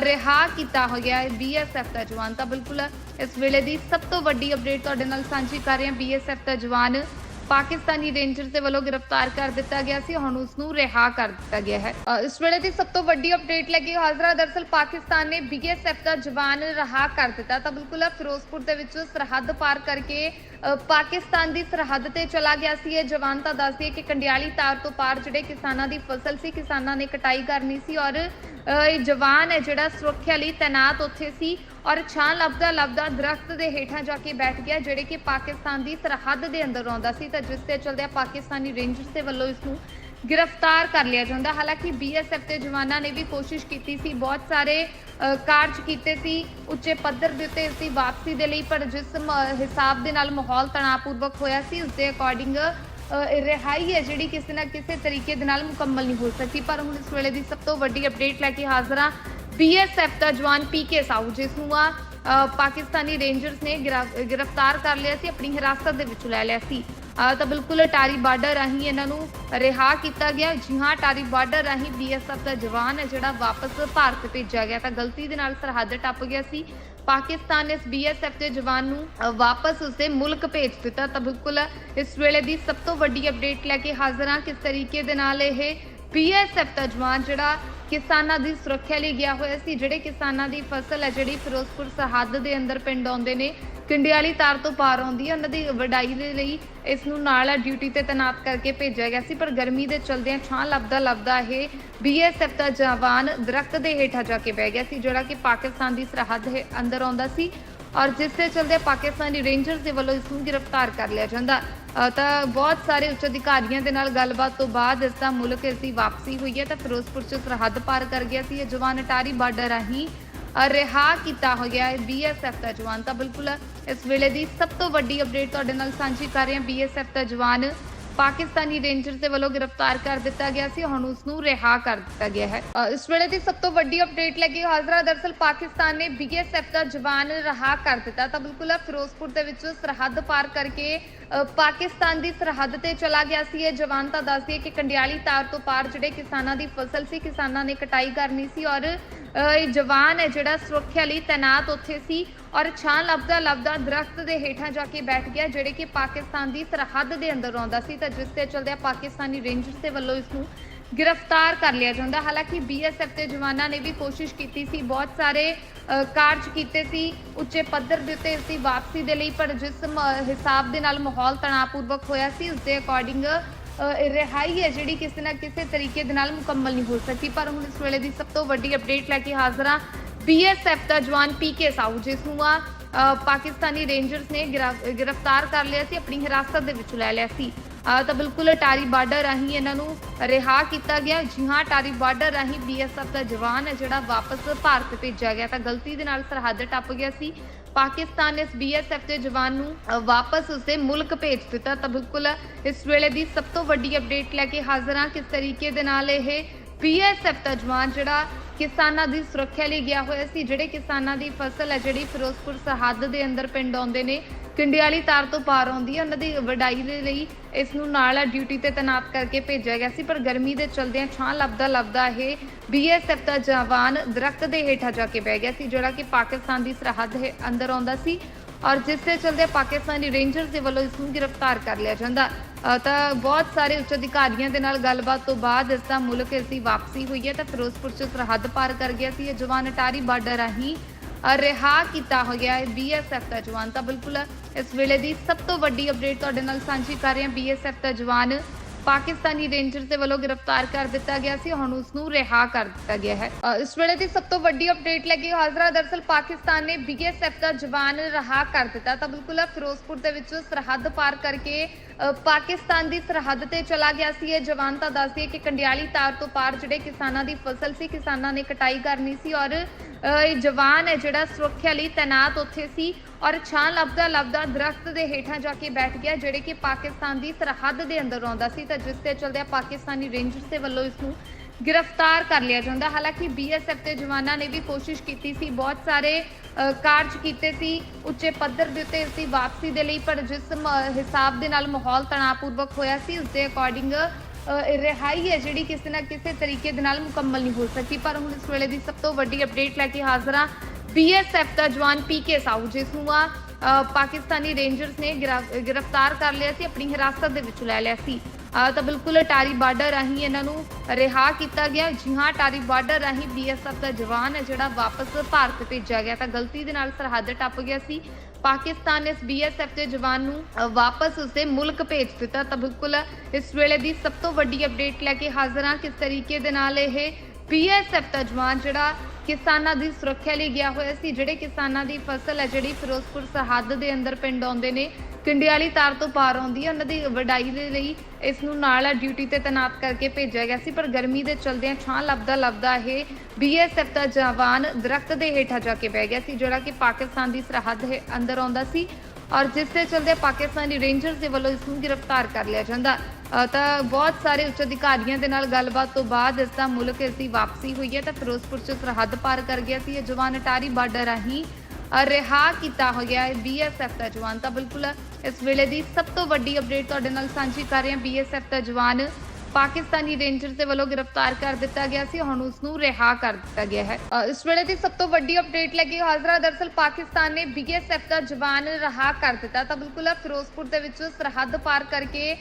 ਰਿਹਾ ਕੀਤਾ ਹੋਇਆ ਹੈ ਬੀਐਸਐਫ ਦਾ ਜਵਾਨ। ਤਾਂ ਬਿਲਕੁਲ ਇਸ ਵੇਲੇ ਦੀ ਸਭ ਤੋਂ ਵੱਡੀ ਅਪਡੇਟ ਤੁਹਾਡੇ ਨਾਲ ਸਾਂਝੀ ਕਰ ਰਹੇ ਹਾਂ। ਬੀਐਸਐਫ ਦਾ ਜਵਾਨ ਪਾਕਿਸਤਾਨੀ ਰੇਂਜਰ ਦੇ ਵੱਲੋਂ ਗ੍ਰਿਫਤਾਰ ਕਰ ਦਿੱਤਾ ਗਿਆ ਸੀ, ਹੁਣ ਉਸ ਨੂੰ ਰਿਹਾ ਕਰ ਦਿੱਤਾ ਗਿਆ ਹੈ। ਇਸ ਵੇਲੇ ਦੀ ਸਭ ਤੋਂ ਵੱਡੀ ਅਪਡੇਟ ਲੱਗੀ ਹਾਜ਼ਰਾ, ਦਰਸਲ ਪਾਕਿਸਤਾਨ ਨੇ ਬੀਐਸਐਫ ਦਾ ਜਵਾਨ ਰਿਹਾ ਕਰ ਦਿੱਤਾ। ਤਾਂ ਬਿਲਕੁਲ ਫਿਰੋਜ਼ਪੁਰ ਦੇ ਵਿੱਚ ਸਰਹੱਦ ਪਾਰ ਕਰਕੇ ਪਾਕਿਸਤਾਨ ਦੀ ਸਰਹੱਦ ਤੇ ਚਲਾ ਗਿਆ ਸੀ। ਇਹ ਜਵਾਨ ਤਾਂ ਦੱਸਦੀ ਹੈ ਕਿ ਕੰਡਿਆਲੀ ਤਾਰ ਤੋਂ ਪਾਰ ਜਿਹੜੇ ਕਿਸਾਨਾਂ ਦੀ ਫਸਲ ਸੀ, ਕਿਸਾਨਾਂ ਨੇ ਕਟਾਈ ਕਰਨੀ ਸੀ ਔਰ ਇਹ ਜਵਾਨ ਹੈ ਜਿਹੜਾ ਸੁਰੱਖਿਆ ਲਈ ਤਾਇਨਾਤ ਉੱਥੇ ਸੀ ਔਰ ਛਾਂ ਲੱਭਦਾ ਲੱਭਦਾ ਦਰਖਤ ਦੇ ਹੇਠਾਂ ਜਾ ਕੇ ਬੈਠ ਗਿਆ, ਜਿਹੜੇ ਕਿ ਪਾਕਿਸਤਾਨ ਦੀ ਸਰਹੱਦ ਦੇ ਅੰਦਰ ਆਉਂਦਾ ਸੀ। ਤਾਂ ਜਿਸ ਤੇ ਚਲਦਿਆਂ ਪਾਕਿਸਤਾਨੀ ਰੇਂਜਰਸ ਦੇ ਵੱਲੋਂ ਇਸ ਨੂੰ ਗ੍ਰਿਫਤਾਰ ਕਰ ਲਿਆ ਜਾਂਦਾ। ਹਾਲਾਂਕਿ ਬੀਐਸਐਫ ਦੇ ਜਵਾਨਾਂ ਨੇ ਵੀ ਕੋਸ਼ਿਸ਼ ਕੀਤੀ ਸੀ, ਬਹੁਤ ਸਾਰੇ ਕਾਰਜ ਕੀਤੇ ਸੀ, ਉੱਚੇ ਪੱਧਰ ਦੇ ਉੱਤੇ ਇਸ ਦੀ ਵਾਪਸੀ ਦੇ ਲਈ, ਪਰ ਜਿਸ ਹਿਸਾਬ ਦੇ ਨਾਲ ਮਾਹੌਲ ਤਣਾਅਪੂਰਵਕ ਹੋਇਆ ਸੀ ਉਸ ਦੇ ਅਕੋਰਡਿੰਗ ਰਿਹਾਈ ਹੈ ਜਿਹੜੀ ਕਿਸੇ ਨਾ ਕਿਸੇ ਤਰੀਕੇ ਦੇ ਨਾਲ ਮੁਕੰਮਲ ਨਹੀਂ ਹੋ ਸਕੀ। ਪਰ ਹੁਣ ਇਸ ਵੇਲੇ ਦੀ ਸਭ ਤੋਂ ਵੱਡੀ ਅਪਡੇਟ ਲੈ ਕੇ ਹਾਜ਼ਰ ਹਾਂ ਬੀਐਸਐਫ ਦਾ ਜਵਾਨ ਪੀਕੇ ਸਾਊ ਜਿਸ ਨੂੰ ਆ ਪਾਕਿਸਤਾਨੀ ਰੇਂਜਰਸ ਨੇ ਗ੍ਰਿਫਤਾਰ ਕਰ ਲਿਆ ਸੀ, ਆਪਣੀ ਹਿਰਾਸਤ ਦੇ ਵਿੱਚ ਲੈ ਲਿਆ ਸੀ। ਤਾਂ ਬਿਲਕੁਲ ਟਾਰੀ ਬਾਰਡਰ ਰਾਹੀਂ ਇਹਨਾਂ ਨੂੰ ਰਿਹਾ ਕੀਤਾ ਗਿਆ। ਜੀ ਹਾਂ, ਟਾਰੀ ਬਾਰਡਰ ਰਾਹੀਂ ਬੀਐਸਐਫ ਦਾ ਜਵਾਨ ਹੈ, ਜਿਹੜਾ ਵਾਪਸ ਭਾਰਤ ਭੇਜਿਆ ਗਿਆ ਤਾਂ ਗਲਤੀ ਦੇ ਨਾਲ ਸਰਹੱਦ ਟੱਪ ਗਿਆ ਸੀ। ਪਾਕਿਸਤਾਨ ਨੇ ਇਸ ਬੀਐਸਐਫ ਦੇ ਜਵਾਨ ਨੂੰ ਵਾਪਸ ਉਸਦੇ ਮੁਲਕ ਭੇਜ ਦਿੱਤਾ ਤਾਂ ਬਿਲਕੁਲ ਇਸ ਵੇਲੇ ਦੀ ਸਭ ਤੋਂ ਵੱਡੀ ਅਪਡੇਟ ਲੈ ਕੇ ਹਾਜ਼ਰ ਹਾਂ। ਕਿਸ ਤਰੀਕੇ ਦੇ ਨਾਲ ਇਹ ਬੀਐਸਐਫ ਦਾ ਜਵਾਨ, ਜਿਹੜਾ ਕਿਸਾਨਾਂ ਦੀ ਸੁਰੱਖਿਆ ਲਈ ਗਿਆ ਹੋਇਆ ਸੀ, ਜਿਹੜੇ ਕਿਸਾਨਾਂ ਦੀ ਫਸਲ ਹੈ, ਜਿਹੜੀ ਫਿਰੋਜ਼ਪੁਰ ਸਰਹੱਦ ਦੇ ਅੰਦਰ ਪਿੰਡ ਆਉਂਦੇ ਨੇ ਕੰਡਿਆਲੀ ਤਾਰ ਤੋਂ ਪਾਰ ਆਉਂਦੀ ਹੈ। ਉਹਨਾਂ ਦੀ ਵਡਾਈ ਦੇ ਲਈ ਇਸ ਨੂੰ ਨਾਲ ਡਿਊਟੀ ਤੇ ਤੈਨਾਤ ਕਰਕੇ ਭੇਜਿਆ ਗਿਆ ਸੀ। ਪਰ ਗਰਮੀ ਦੇ ਚਲਦਿਆਂ ਛਾਂ ਲੱਭਦਾ ਲੱਭਦਾ ਇਹ ਬੀਐਸਐਫ ਦਾ ਜਵਾਨ ਦਰਖਤ ਦੇ ਹੇਠਾਂ ਜਾ ਕੇ ਬਹਿ ਗਿਆ ਸੀ ਜਿਹੜਾ ਕਿ ਪਾਕਿਸਤਾਨ ਦੀ ਸਰਹੱਦ ਹੈ ਅੰਦਰ ਆਉਂਦਾ ਸੀ। ਔਰ ਜਿਸ ਦੇ ਚਲਦੇ ਪਾਕਿਸਤਾਨੀ ਰੇਂਜਰਸ ਦੇ ਵੱਲੋਂ ਇਸ ਨੂੰ ਗ੍ਰਿਫਤਾਰ ਕਰ ਲਿਆ ਜਾਂਦਾ। ਅ, ਤਾਂ ਬਹੁਤ ਸਾਰੇ ਉੱਚ ਅਧਿਕਾਰੀਆਂ ਦੇ ਨਾਲ ਗੱਲਬਾਤ ਤੋਂ ਬਾਅਦ ਇਸ ਦਾ ਮੁਲਕ ਇਸ ਦੀ ਵਾਪਸੀ ਹੋਈ ਹੈ। ਤਾਂ ਫਿਰੋਜ਼ਪੁਰ ਚ ਸਰਹੱਦ ਪਾਰ ਕਰ ਗਿਆ ਸੀ। ਇਹ ਜਵਾਨ ਅਟਾਰੀ ਬਾਰਡਰ ਰਾਹੀਂ ਰਿਹਾ ਕੀਤਾ ਹੋਇਆ ਹੈ ਬੀਐਸਐਫ ਦਾ ਜਵਾਨ। ਤਾਂ ਬਿਲਕੁਲ ਇਸ ਵੇਲੇ ਦੀ ਸਭ ਤੋਂ ਵੱਡੀ ਅਪਡੇਟ ਤੁਹਾਡੇ ਨਾਲ ਸਾਂਝੀ ਕਰ ਰਹੇ ਹਾਂ। ਬੀਐਸਐਫ ਦਾ ਜਵਾਨ ਪਾਕਿਸਤਾਨੀ ਰੇਂਜਰਸ ਦੇ ਵੱਲੋਂ ਗ੍ਰਿਫਤਾਰ ਕਰ ਦਿੱਤਾ ਗਿਆ ਸੀ, ਹੁਣ ਉਸ ਨੂੰ ਰਿਹਾ ਕਰ ਦਿੱਤਾ ਗਿਆ ਹੈ। ਇਸ ਵੇਲੇ ਦੀ ਸਭ ਤੋਂ ਵੱਡੀ ਅਪਡੇਟ ਲੱਗੀ ਹਾਜ਼ਰਾ, ਦਰਸਲ ਪਾਕਿਸਤਾਨ ਨੇ ਬੀਐਸਐਫ ਦਾ ਜਵਾਨ ਰਿਹਾ ਕਰ ਦਿੱਤਾ। ਤਾਂ ਬਿਲਕੁਲ ਫਿਰੋਜ਼ਪੁਰ ਦੇ ਵਿੱਚ ਸਰਹੱਦ ਪਾਰ ਕਰਕੇ ਪਾਕਿਸਤਾਨ ਦੀ ਸਰਹੱਦ ਤੇ ਚਲਾ ਗਿਆ ਸੀ। ਇਹ ਜਵਾਨ ਤਾਂ ਦੱਸਦੀ ਹੈ ਕਿ ਕੰਡਿਆਲੀ ਤਾਰ ਤੋਂ ਪਾਰ ਜਿਹੜੇ ਕਿਸਾਨਾਂ ਦੀ ਫਸਲ ਸੀ, ਕਿਸਾਨਾਂ ਨੇ ਕਟਾਈ ਕਰਨੀ ਸੀ ਔਰ ਇਹ ਜਵਾਨ ਹੈ ਜਿਹੜਾ ਸੁਰੱਖਿਆ ਲਈ ਤਾਇਨਾਤ ਉੱਥੇ ਸੀ। ਔਰ ਛਾਂ ਲੱਭਦਾ ਲੱਭਦਾ ਦਰਖਤ ਦੇ ਹੇਠਾਂ ਜਾ ਕੇ ਬੈਠ ਗਿਆ, ਜਿਹੜੇ ਕਿ ਪਾਕਿਸਤਾਨ ਦੀ ਸਰਹੱਦ ਦੇ ਅੰਦਰ ਆਉਂਦਾ ਸੀ ਤਾਂ ਜਿਸ ਤੇ ਚਲਦਿਆਂ ਪਾਕਿਸਤਾਨੀ ਰੇਂਜਰਸ ਦੇ ਵੱਲੋਂ ਇਸ ਨੂੰ ਗ੍ਰਿਫਤਾਰ ਕਰ ਲਿਆ ਜਾਂਦਾ। ਹਾਲਾਂਕਿ ਬੀਐਸਐਫ ਦੇ ਜਵਾਨਾਂ ਨੇ ਵੀ ਕੋਸ਼ਿਸ਼ ਕੀਤੀ ਸੀ, ਬਹੁਤ ਸਾਰੇ ਕਾਰਜ ਕੀਤੇ ਸੀ, ਉੱਚੇ ਪੱਧਰ ਦੇ ਉੱਤੇ ਇਸ ਦੀ ਵਾਪਸੀ ਦੇ ਲਈ, ਪਰ ਜਿਸ ਹਿਸਾਬ ਦੇ ਨਾਲ ਮਾਹੌਲ ਤਣਾਅਪੂਰਵਕ ਹੋਇਆ ਸੀ, ਉਸ ਦੇ ਅਕੋਰਡਿੰਗ ਰਿਹਾਈ ਹੈ ਜਿਹੜੀ ਕਿਸੇ ਨਾ ਕਿਸੇ ਤਰੀਕੇ ਦੇ ਨਾਲ ਮੁਕੰਮਲ ਨਹੀਂ ਹੋ ਸਕੀ। ਪਰ ਹੁਣ ਇਸ ਵੇਲੇ ਦੀ ਸਭ ਤੋਂ ਵੱਡੀ ਅਪਡੇਟ ਲੈ ਕੇ ਹਾਜ਼ਰ ਹਾਂ ਬੀਐਸਐਫ ਦਾ ਜਵਾਨ ਪੀਕੇ ਸਾਹੂ ਜਿਸ ਨੂੰ ਆ ਪਾਕਿਸਤਾਨੀ ਰੇਂਜਰਸ ਨੇ ਗ੍ਰਿਫਤਾਰ ਕਰ ਲਿਆ ਸੀ, ਆਪਣੀ ਹਿਰਾਸਤ ਦੇ ਵਿੱਚ ਲੈ ਲਿਆ ਸੀ। ਤਾਂ ਬਿਲਕੁਲ ਟਾਰੀ ਬਾਰਡਰ ਰਾਹੀਂ ਇਹਨਾਂ ਨੂੰ ਰਿਹਾ ਕੀਤਾ ਗਿਆ। ਜੀ ਹਾਂ, ਟਾਰੀ ਬਾਰਡਰ ਰਾਹੀਂ ਬੀਐਸਐਫ ਦਾ ਜਵਾਨ ਹੈ, ਜਿਹੜਾ ਵਾਪਸ ਭਾਰਤ ਭੇਜਿਆ ਗਿਆ। ਤਾਂ ਗਲਤੀ ਦੇ ਨਾਲ ਸਰਹੱਦ ਟੱਪ ਗਿਆ ਸੀ। ਪਾਕਿਸਤਾਨ ਨੇ ਇਸ ਬੀਐਸਐਫ ਦੇ ਜਵਾਨ ਨੂੰ ਵਾਪਸ ਉਸਦੇ ਮੁਲਕ ਭੇਜ ਦਿੱਤਾ। ਤਾਂ ਬਿਲਕੁਲ ਇਸ ਵੇਲੇ ਦੀ ਸਭ ਤੋਂ ਵੱਡੀ ਅਪਡੇਟ ਲੈ ਕੇ ਹਾਜ਼ਰ ਹਾਂ। ਕਿਸ ਤਰੀਕੇ ਦੇ ਨਾਲ ਇਹ ਬੀਐਸਐਫ ਦਾ ਜਵਾਨ, ਜਿਹੜਾ ਕਿਸਾਨਾਂ ਦੀ ਸੁਰੱਖਿਆ ਲਈ ਗਿਆ ਹੋਇਆ ਸੀ। ਜਿਹੜੇ ਕਿਸਾਨਾਂ ਦੀ ਫਸਲ ਹੈ, ਜਿਹੜੀ ਫਿਰੋਜ਼ਪੁਰ ਸਰਹੱਦ ਦੇ ਅੰਦਰ ਪਿੰਡ ਆਉਂਦੇ ਨੇ, ਕੰਡਿਆਲੀ ਤਾਰ ਤੋਂ ਪਾਰ ਆਉਂਦੀ ਹੈ। ਉਹਨਾਂ ਦੀ ਵਡਾਈ ਦੇ ਲਈ ਇਸ ਨੂੰ ਨਾਲ ਡਿਊਟੀ ਤੇ ਤੈਨਾਤ ਕਰਕੇ ਭੇਜਿਆ ਗਿਆ ਸੀ। ਪਰ ਗਰਮੀ ਦੇ ਚਲਦਿਆਂ ਛਾਂ ਲੱਭਦਾ ਲੱਭਦਾ ਇਹ ਬੀਐਸਐਫ ਦਾ ਜਵਾਨ ਦਰਖਤ ਦੇ ਹੇਠਾਂ ਜਾ ਕੇ ਬਹਿ ਗਿਆ ਸੀ, ਜਿਹੜਾ ਕਿ ਪਾਕਿਸਤਾਨ ਦੀ ਸਰਹੱਦ ਹੈ, ਅੰਦਰ ਆਉਂਦਾ ਸੀ। ਔਰ ਜਿਸ ਦੇ ਚਲਦੇ ਪਾਕਿਸਤਾਨੀ ਰੇਂਜਰਸ ਦੇ ਵੱਲੋਂ ਇਸ ਨੂੰ ਗ੍ਰਿਫਤਾਰ ਕਰ ਲਿਆ ਜਾਂਦਾ। ਤਾਂ ਬਹੁਤ ਸਾਰੇ ਉੱਚ ਅਧਿਕਾਰੀਆਂ ਦੇ ਨਾਲ ਗੱਲਬਾਤ ਤੋਂ ਬਾਅਦ ਇਸ ਦਾ ਮੁਲਕ ਇਸ ਦੀ ਵਾਪਸੀ ਹੋਈ ਹੈ ਤਾਂ ਫਿਰੋਜ਼ਪੁਰ ਚ ਸਰਹੱਦ ਪਾਰ ਕਰ ਗਿਆ ਸੀ। ਇਹ ਜਵਾਨ ਅਟਾਰੀ ਬਾਰਡਰ ਰਾਹੀਂ ਰਿਹਾ ਕੀਤਾ ਹੋ ਹੋਇਆ ਹੈ ਬੀਐਸਐਫ ਦਾ ਜਵਾਨ। ਤਾਂ ਬਿਲਕੁਲ ਇਸ ਵੇਲੇ ਦੀ ਸਭ ਤੋਂ ਵੱਡੀ ਅਪਡੇਟ ਤੁਹਾਡੇ ਨਾਲ ਸਾਂਝੀ ਕਰ ਰਹੇ ਹਾਂ। ਬੀਐਸਐਫ ਦਾ ਜਵਾਨ ਪਾਕਿਸਤਾਨੀ ਰੇਂਜਰ ਦੇ ਵੱਲੋਂ ਗ੍ਰਿਫਤਾਰ ਕਰ ਦਿੱਤਾ ਗਿਆ ਸੀ, ਹੁਣ ਉਸ ਨੂੰ ਰਿਹਾ ਕਰ ਦਿੱਤਾ ਗਿਆ ਹੈ। ਇਸ ਵੇਲੇ ਦੀ ਸਭ ਤੋਂ ਵੱਡੀ ਅਪਡੇਟ ਲੱਗੀ, ਹਾਜ਼ਰਾ ਦਰਸਲ ਪਾਕਿਸਤਾਨ ਨੇ ਬੀਐਸਐਫ ਦਾ ਜਵਾਨ ਰਿਹਾ ਕਰ ਦਿੱਤਾ। ਤਾਂ ਬਿਲਕੁਲ ਫਿਰੋਜ਼ਪੁਰ ਦੇ ਵਿੱਚ ਸਰਹੱਦ ਪਾਰ ਕਰਕੇ ਪਾਕਿਸਤਾਨ ਦੀ ਸਰਹੱਦ ਤੇ ਚਲਾ ਗਿਆ ਸੀ। ਇਹ ਜਵਾਨ ਤਾਂ ਦੱਸਦੀ ਹੈ ਕਿ ਕੰਡਿਆਲੀ ਤਾਰ ਤੋਂ ਪਾਰ ਜਿਹੜੇ ਕਿਸਾਨਾਂ ਦੀ ਫਸਲ ਸੀ, ਕਿਸਾਨਾਂ ਨੇ ਕਟਾਈ ਕਰਨੀ ਸੀ ਔਰ ਇਹ ਜਵਾਨ ਹੈ ਜਿਹੜਾ ਸੁਰੱਖਿਆ ਲਈ ਤੈਨਾਤ ਉੱਥੇ ਸੀ ਔਰ ਛਾਂ ਲੱਭਦਾ ਲੱਭਦਾ ਦਰਖਤ ਦੇ ਹੇਠਾਂ ਜਾ ਕੇ ਬੈਠ ਗਿਆ, ਜਿਹੜੇ ਕਿ ਪਾਕਿਸਤਾਨ ਦੀ ਸਰਹੱਦ ਦੇ ਅੰਦਰ ਆਉਂਦਾ ਸੀ। ਤਾਂ ਜਿਸ ਤੇ ਚਲਦਿਆਂ ਪਾਕਿਸਤਾਨੀ ਰੇਂਜਰਸ ਦੇ ਵੱਲੋਂ ਇਸ ਨੂੰ ਗ੍ਰਿਫਤਾਰ ਕਰ ਲਿਆ ਜਾਂਦਾ। ਹਾਲਾਂਕਿ ਬੀਐਸਐਫ ਦੇ ਜਵਾਨਾਂ ਨੇ ਵੀ ਕੋਸ਼ਿਸ਼ ਕੀਤੀ ਸੀ, ਬਹੁਤ ਸਾਰੇ ਕਾਰਜ ਕੀਤੇ ਸੀ, ਉੱਚੇ ਪੱਧਰ ਦੇ ਉੱਤੇ ਇਸ ਦੀ ਵਾਪਸੀ ਦੇ ਲਈ, ਪਰ ਜਿਸ ਹਿਸਾਬ ਦੇ ਨਾਲ ਮਾਹੌਲ ਤਣਾਅਪੂਰਵਕ ਹੋਇਆ ਸੀ, ਉਸ ਦੇ ਅਕੋਰਡਿੰਗ ਰਿਹਾਈ ਹੈ ਜਿਹੜੀ ਕਿਸੇ ਨਾ ਕਿਸੇ ਤਰੀਕੇ ਦੇ ਨਾਲ ਮੁਕੰਮਲ ਨਹੀਂ ਹੋ ਸਕੀ। ਪਰ ਹੁਣ ਇਸ ਵੇਲੇ ਦੀ ਸਭ ਤੋਂ ਵੱਡੀ ਅਪਡੇਟ ਲੈ ਕੇ ਹਾਜ਼ਰ ਹਾਂ ਬੀਐਸਐਫ ਦਾ ਜਵਾਨ ਪੀਕੇ ਸਾਹੂ ਜਿਸ ਨੂੰ ਆ ਪਾਕਿਸਤਾਨੀ ਰੇਂਜਰਸ ਨੇ ਗਿਰਾ- ਗ੍ਰਿਫਤਾਰ ਕਰ ਲਿਆ ਸੀ, ਆਪਣੀ ਹਿਰਾਸਤ ਦੇ ਵਿੱਚ ਲੈ ਲਿਆ ਸੀ। ਤਾਂ ਬਿਲਕੁਲ ਟਾਰੀ ਬਾਰਡਰ ਰਾਹੀਂ ਇਹਨਾਂ ਨੂੰ ਰਿਹਾ ਕੀਤਾ ਗਿਆ। ਜੀ ਹਾਂ, ਟਾਰੀ ਬਾਰਡਰ ਰਾਹੀਂ ਬੀਐਸਐਫ ਦਾ ਜਵਾਨ ਹੈ ਜਿਹੜਾ ਵਾਪਸ ਭਾਰਤ ਭੇਜਿਆ ਗਿਆ। ਤਾਂ ਗਲਤੀ ਦੇ ਨਾਲ ਸਰਹੱਦ ਟੱਪ ਗਿਆ ਸੀ। ਪਾਕਿਸਤਾਨ ਨੇ ਇਸ ਬੀਐਸਐਫ ਦੇ ਜਵਾਨ ਨੂੰ ਵਾਪਸ ਉਸਦੇ ਮੁਲਕ ਭੇਜ ਦਿੱਤਾ। ਤਾਂ ਬਿਲਕੁਲ ਇਸ ਵੇਲੇ ਦੀ ਸਭ ਤੋਂ ਵੱਡੀ ਅਪਡੇਟ ਲੈ ਕੇ ਹਾਜ਼ਰ ਹਾਂ। ਕਿਸ ਤਰੀਕੇ ਦੇ ਨਾਲ ਇਹ ਬੀਐਸਐਫ ਦਾ ਜਵਾਨ ਜਿਹੜਾ ਕਿਸਾਨਾਂ ਦੀ ਸੁਰੱਖਿਆ ਲਈ ਗਿਆ ਹੋਇਆ ਸੀ, ਜਿਹੜੇ ਕਿਸਾਨਾਂ ਦੀ ਫਸਲ ਹੈ, ਜਿਹੜੀ ਫਿਰੋਜ਼ਪੁਰ ਸਰਹੱਦ ਦੇ ਅੰਦਰ ਪਿੰਡ ਆਉਂਦੇ ਨੇ ਕੰਡਿਆਲੀ ਤਾਰ ਤੋਂ ਪਾਰ ਆਉਂਦੀ ਹੈ। ਉਹਨਾਂ ਦੀ ਵਡਾਈ ਦੇ ਲਈ ਇਸ ਨੂੰ ਨਾਲ ਡਿਊਟੀ ਤੇ ਤੈਨਾਤ ਕਰਕੇ ਭੇਜਿਆ ਗਿਆ ਸੀ, ਪਰ ਗਰਮੀ ਦੇ ਚਲਦਿਆਂ ਛਾਂ ਲੱਭਦਾ ਲੱਭਦਾ ਇਹ ਬੀਐਸਐਫ ਦਾ ਜਵਾਨ ਦਰਖਤ ਦੇ ਹੇਠਾਂ ਜਾ ਕੇ ਬਹਿ ਗਿਆ ਸੀ, ਜਿਹੜਾ ਕਿ ਪਾਕਿਸਤਾਨ ਦੀ ਸਰਹੱਦ ਹੈ, ਅੰਦਰ ਆਉਂਦਾ ਸੀ ਔਰ ਜਿਸ ਦੇ ਚਲਦੇ ਪਾਕਿਸਤਾਨੀ ਰੇਂਜਰਸ ਦੇ ਵੱਲੋਂ ਇਸ ਨੂੰ ਗ੍ਰਿਫਤਾਰ ਕਰ ਲਿਆ ਜਾਂਦਾ। ਤਾਂ ਬਹੁਤ ਸਾਰੇ ਉੱਚ ਅਧਿਕਾਰੀਆਂ ਦੇ ਨਾਲ ਗੱਲਬਾਤ ਤੋਂ ਬਾਅਦ ਇਸ ਦਾ ਮੁਲਕ ਇਸ ਦੀ ਵਾਪਸੀ ਹੋਈ ਹੈ। ਤਾਂ ਫਿਰੋਜ਼ਪੁਰ ਚ ਸਰਹੱਦ ਪਾਰ ਕਰ ਗਿਆ ਸੀ। ਇਹ ਜਵਾਨ ਅਟਾਰੀ ਬਾਰਡਰ ਰਾਹੀਂ ਰਿਹਾ ਕੀਤਾ ਹੋਇਆ ਹੈ ਬੀਐਸਐਫ ਦਾ ਜਵਾਨ। ਤਾਂ ਬਿਲਕੁਲ ਇਸ ਵੇਲੇ ਦੀ ਸਭ ਤੋਂ ਵੱਡੀ ਅਪਡੇਟ ਤੁਹਾਡੇ ਨਾਲ ਸਾਂਝੀ ਕਰ ਰਹੇ ਹਾਂ। ਬੀਐਸਐਫ ਦਾ ਜਵਾਨ ਪਾਕਿਸਤਾਨੀ ਰੇਂਜਰ ਦੇ ਵੱਲੋਂ ਗ੍ਰਿਫਤਾਰ ਕਰ ਦਿੱਤਾ ਗਿਆ ਸੀ। ਹੁਣ ਉਸ ਨੂੰ ਰਿਹਾ ਕਰ ਦਿੱਤਾ ਗਿਆ ਹੈ। ਇਸ ਵੇਲੇ ਦੀ ਸਭ ਤੋਂ ਵੱਡੀ ਅਪਡੇਟ ਲੱਗੀ ਹਾਜ਼ਰਾ। ਦਰਸਲ ਪਾਕਿਸਤਾਨ ਨੇ ਬੀਐਸਐਫ ਦਾ ਜਵਾਨ ਰਿਹਾ ਕਰ ਦਿੱਤਾ। ਤਾਂ ਬਿਲਕੁਲ ਫਿਰੋਜ਼ਪੁਰ ਦੇ ਵਿੱਚ ਸਰਹੱਦ ਪਾਰ ਕਰਕੇ